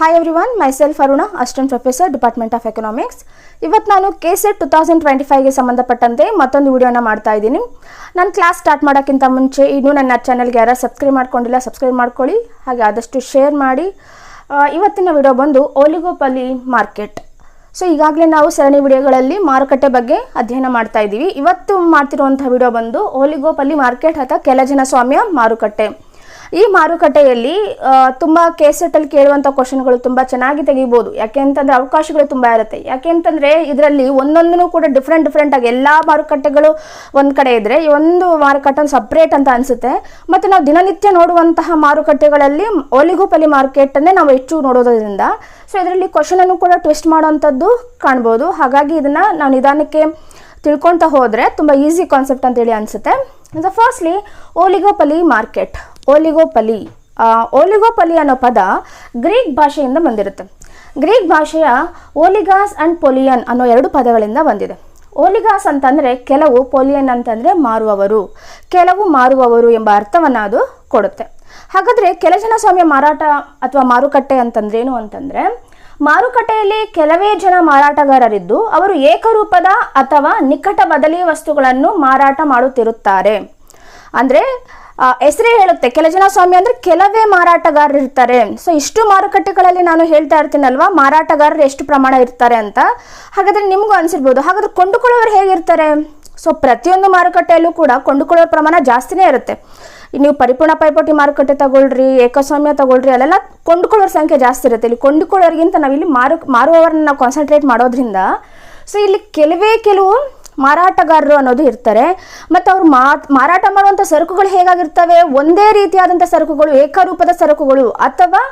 Hi everyone myself Aruna assistant professor department of economics ಇವತ್ತು ನಾನು K SET two thousand twenty ಫೈವ್ಗೆ ಸಂಬಂಧಪಟ್ಟಂತೆ ಮತ್ತೊಂದು ವಿಡಿಯೋನ ಮಾಡ್ತಾ ಇದ್ದೀನಿ. ನಾನು ಕ್ಲಾಸ್ ಸ್ಟಾರ್ಟ್ ಮಾಡೋಕ್ಕಿಂತ ಮುಂಚೆ ಇನ್ನೂ ನನ್ನ ಚಾನಲ್ಗೆ ಯಾರು ಸಬ್ಸ್ಕ್ರೈಬ್ ಮಾಡ್ಕೊಂಡಿಲ್ಲ ಸಬ್ಸ್ಕ್ರೈಬ್ ಮಾಡ್ಕೊಳ್ಳಿ. ಹಾಗೆ ಆದಷ್ಟು ಶೇರ್ ಮಾಡಿ. ಇವತ್ತಿನ ವಿಡಿಯೋ ಬಂದು ಓಲಿಗೋಪಲಿ ಮಾರ್ಕೆಟ್ ಸೊ ಈಗಾಗಲೇ ನಾವು ಸರಣಿ ವಿಡಿಯೋಗಳಲ್ಲಿ ಮಾರುಕಟ್ಟೆ ಬಗ್ಗೆ ಅಧ್ಯಯನ ಮಾಡ್ತಾ ಇದ್ದೀವಿ. ಇವತ್ತು ಮಾಡ್ತಿರುವಂಥ ವಿಡಿಯೋ ಬಂದು ಓಲಿಗೋಪಲ್ಲಿ ಮಾರ್ಕೆಟ್ ಅಥವಾ ಕೆಲಜನ ಸ್ವಾಮ್ಯ ಮಾರುಕಟ್ಟೆ. ಈ ಮಾರುಕಟ್ಟೆಯಲ್ಲಿ ತುಂಬ ಕೇಸೆಟಲ್ಲಿ ಕೇಳುವಂಥ ಕ್ವಶನ್ಗಳು ತುಂಬಾ ಚೆನ್ನಾಗಿ ತೆಗಿಬೋದು. ಯಾಕೆ ಅಂತಂದ್ರೆ ಅವಕಾಶಗಳು ತುಂಬಾ ಇರುತ್ತೆ. ಯಾಕೆ ಅಂತಂದ್ರೆ ಇದರಲ್ಲಿ ಒಂದೊಂದನ್ನು ಕೂಡ ಡಿಫ್ರೆಂಟ್ ಡಿಫ್ರೆಂಟ್ ಆಗಿ ಎಲ್ಲಾ ಮಾರುಕಟ್ಟೆಗಳು ಒಂದ್ ಕಡೆ ಇದ್ರೆ ಈ ಒಂದು ಮಾರುಕಟ್ಟೆ ಸಪ್ರೇಟ್ ಅಂತ ಅನ್ಸುತ್ತೆ. ಮತ್ತೆ ನಾವು ದಿನನಿತ್ಯ ನೋಡುವಂತಹ ಮಾರುಕಟ್ಟೆಗಳಲ್ಲಿ ಒಲಿಗೋಪಲಿ ಮಾರ್ಕೆಟ್ ಅನ್ನೇ ನಾವು ಹೆಚ್ಚು ನೋಡೋದ್ರಿಂದ ಸೊ ಇದರಲ್ಲಿ ಕ್ವಶನ್ ಅನ್ನು ಕೂಡ ಟ್ವಿಸ್ಟ್ ಮಾಡುವಂತದ್ದು ಕಾಣ್ಬೋದು. ಹಾಗಾಗಿ ಇದನ್ನ ನಾವು ನಿಧಾನಕ್ಕೆ ತಿಳ್ಕೊಳ್ತಾ ಹೋದರೆ ತುಂಬ ಈಸಿ ಕಾನ್ಸೆಪ್ಟ್ ಅಂತೇಳಿ ಅನಿಸುತ್ತೆ. The firstly oligopoly market oligopoly. Oligopoly ಅನ್ನೋ ಪದ ಗ್ರೀಕ್ ಭಾಷೆಯಿಂದ ಬಂದಿರುತ್ತೆ. ಗ್ರೀಕ್ ಭಾಷೆಯ ಓಲಿಗಾಸ್ ಅಂಡ್ ಪೊಲಿಯನ್ ಅನ್ನೋ ಎರಡು ಪದಗಳಿಂದ ಬಂದಿದೆ. ಓಲಿಗಾಸ್ ಅಂತಂದರೆ ಕೆಲವು, ಪೊಲಿಯನ್ ಅಂತಂದರೆ ಮಾರುವವರು. ಕೆಲವು ಮಾರುವವರು ಎಂಬ ಅರ್ಥವನ್ನು ಅದು ಕೊಡುತ್ತೆ. ಹಾಗಾದರೆ ಕೆಲಜನ ಸ್ವಾಮ್ಯ ಮಾರಾಟ ಅಥವಾ ಮಾರುಕಟ್ಟೆ ಅಂತಂದ್ರೇನು ಅಂತಂದರೆ, ಮಾರುಕಟ್ಟೆಯಲ್ಲಿ ಕೆಲವೇ ಜನ ಮಾರಾಟಗಾರರಿದ್ದು ಅವರು ಏಕರೂಪದ ಅಥವಾ ನಿಕಟ ಬದಲಿ ವಸ್ತುಗಳನ್ನು ಮಾರಾಟ ಮಾಡುತ್ತಿರುತ್ತಾರೆ. ಅಂದ್ರೆ ಹೆಸರೇ ಹೇಳುತ್ತೆ. ಕೆಲ ಜನ ಸ್ವಾಮಿ ಅಂದ್ರೆ ಕೆಲವೇ ಮಾರಾಟಗಾರರು ಇರ್ತಾರೆ. ಸೊ ಇಷ್ಟು ಮಾರುಕಟ್ಟೆಗಳಲ್ಲಿ ನಾನು ಹೇಳ್ತಾ ಇರ್ತೀನಲ್ವಾ? ಮಾರಾಟಗಾರರು ಎಷ್ಟು ಪ್ರಮಾಣ ಇರ್ತಾರೆ ಅಂತ. ಹಾಗಾದ್ರೆ ನಿಮಗೂ ಅನ್ಸಿರ್ಬೋದು. ಹಾಗಾದ್ರೆ ಕೊಂಡುಕೊಳ್ಳೋರು ಹೇಗಿರ್ತಾರೆ ಸೊ ಪ್ರತಿಯೊಂದು ಮಾರುಕಟ್ಟೆಯಲ್ಲೂ ಕೂಡ ಕೊಂಡುಕೊಳ್ಳೋರ ಪ್ರಮಾಣ ಜಾಸ್ತಿನೇ ಇರುತ್ತೆ. ನೀವು ಪರಿಪೂರ್ಣ ಪೈಪೋಟಿ ಮಾರುಕಟ್ಟೆ ತಗೊಳ್ರಿ, ಏಕಸ್ವಾಮ್ಯ ತಗೊಳ್ರಿ, ಅಲ್ಲೆಲ್ಲ ಕೊಂಡುಕೊಳ್ಳೋರ ಸಂಖ್ಯೆ ಜಾಸ್ತಿ ಇರುತ್ತೆ. ಇಲ್ಲಿ ಕೊಂಡುಕೊಳ್ಳೋರಿಗಿಂತ ನಾವಿಲ್ಲಿ ಮಾರು, ಮಾರುವವರನ್ನ ನಾವು ಕಾನ್ಸಂಟ್ರೇಟ್ ಮಾಡೋದ್ರಿಂದ ಸೊ ಇಲ್ಲಿ ಕೆಲವೇ ಕೆಲವು ಮಾರಾಟಗಾರರು ಅನ್ನೋದು ಇರ್ತಾರೆ. ಮತ್ತು ಅವ್ರು ಮಾರಾಟ ಮಾಡುವಂಥ ಸರಕುಗಳು ಹೇಗಾಗಿರ್ತವೆ? ಒಂದೇ ರೀತಿಯಾದಂಥ ಸರಕುಗಳು, ಏಕರೂಪದ ಸರಕುಗಳು ಅಥವಾ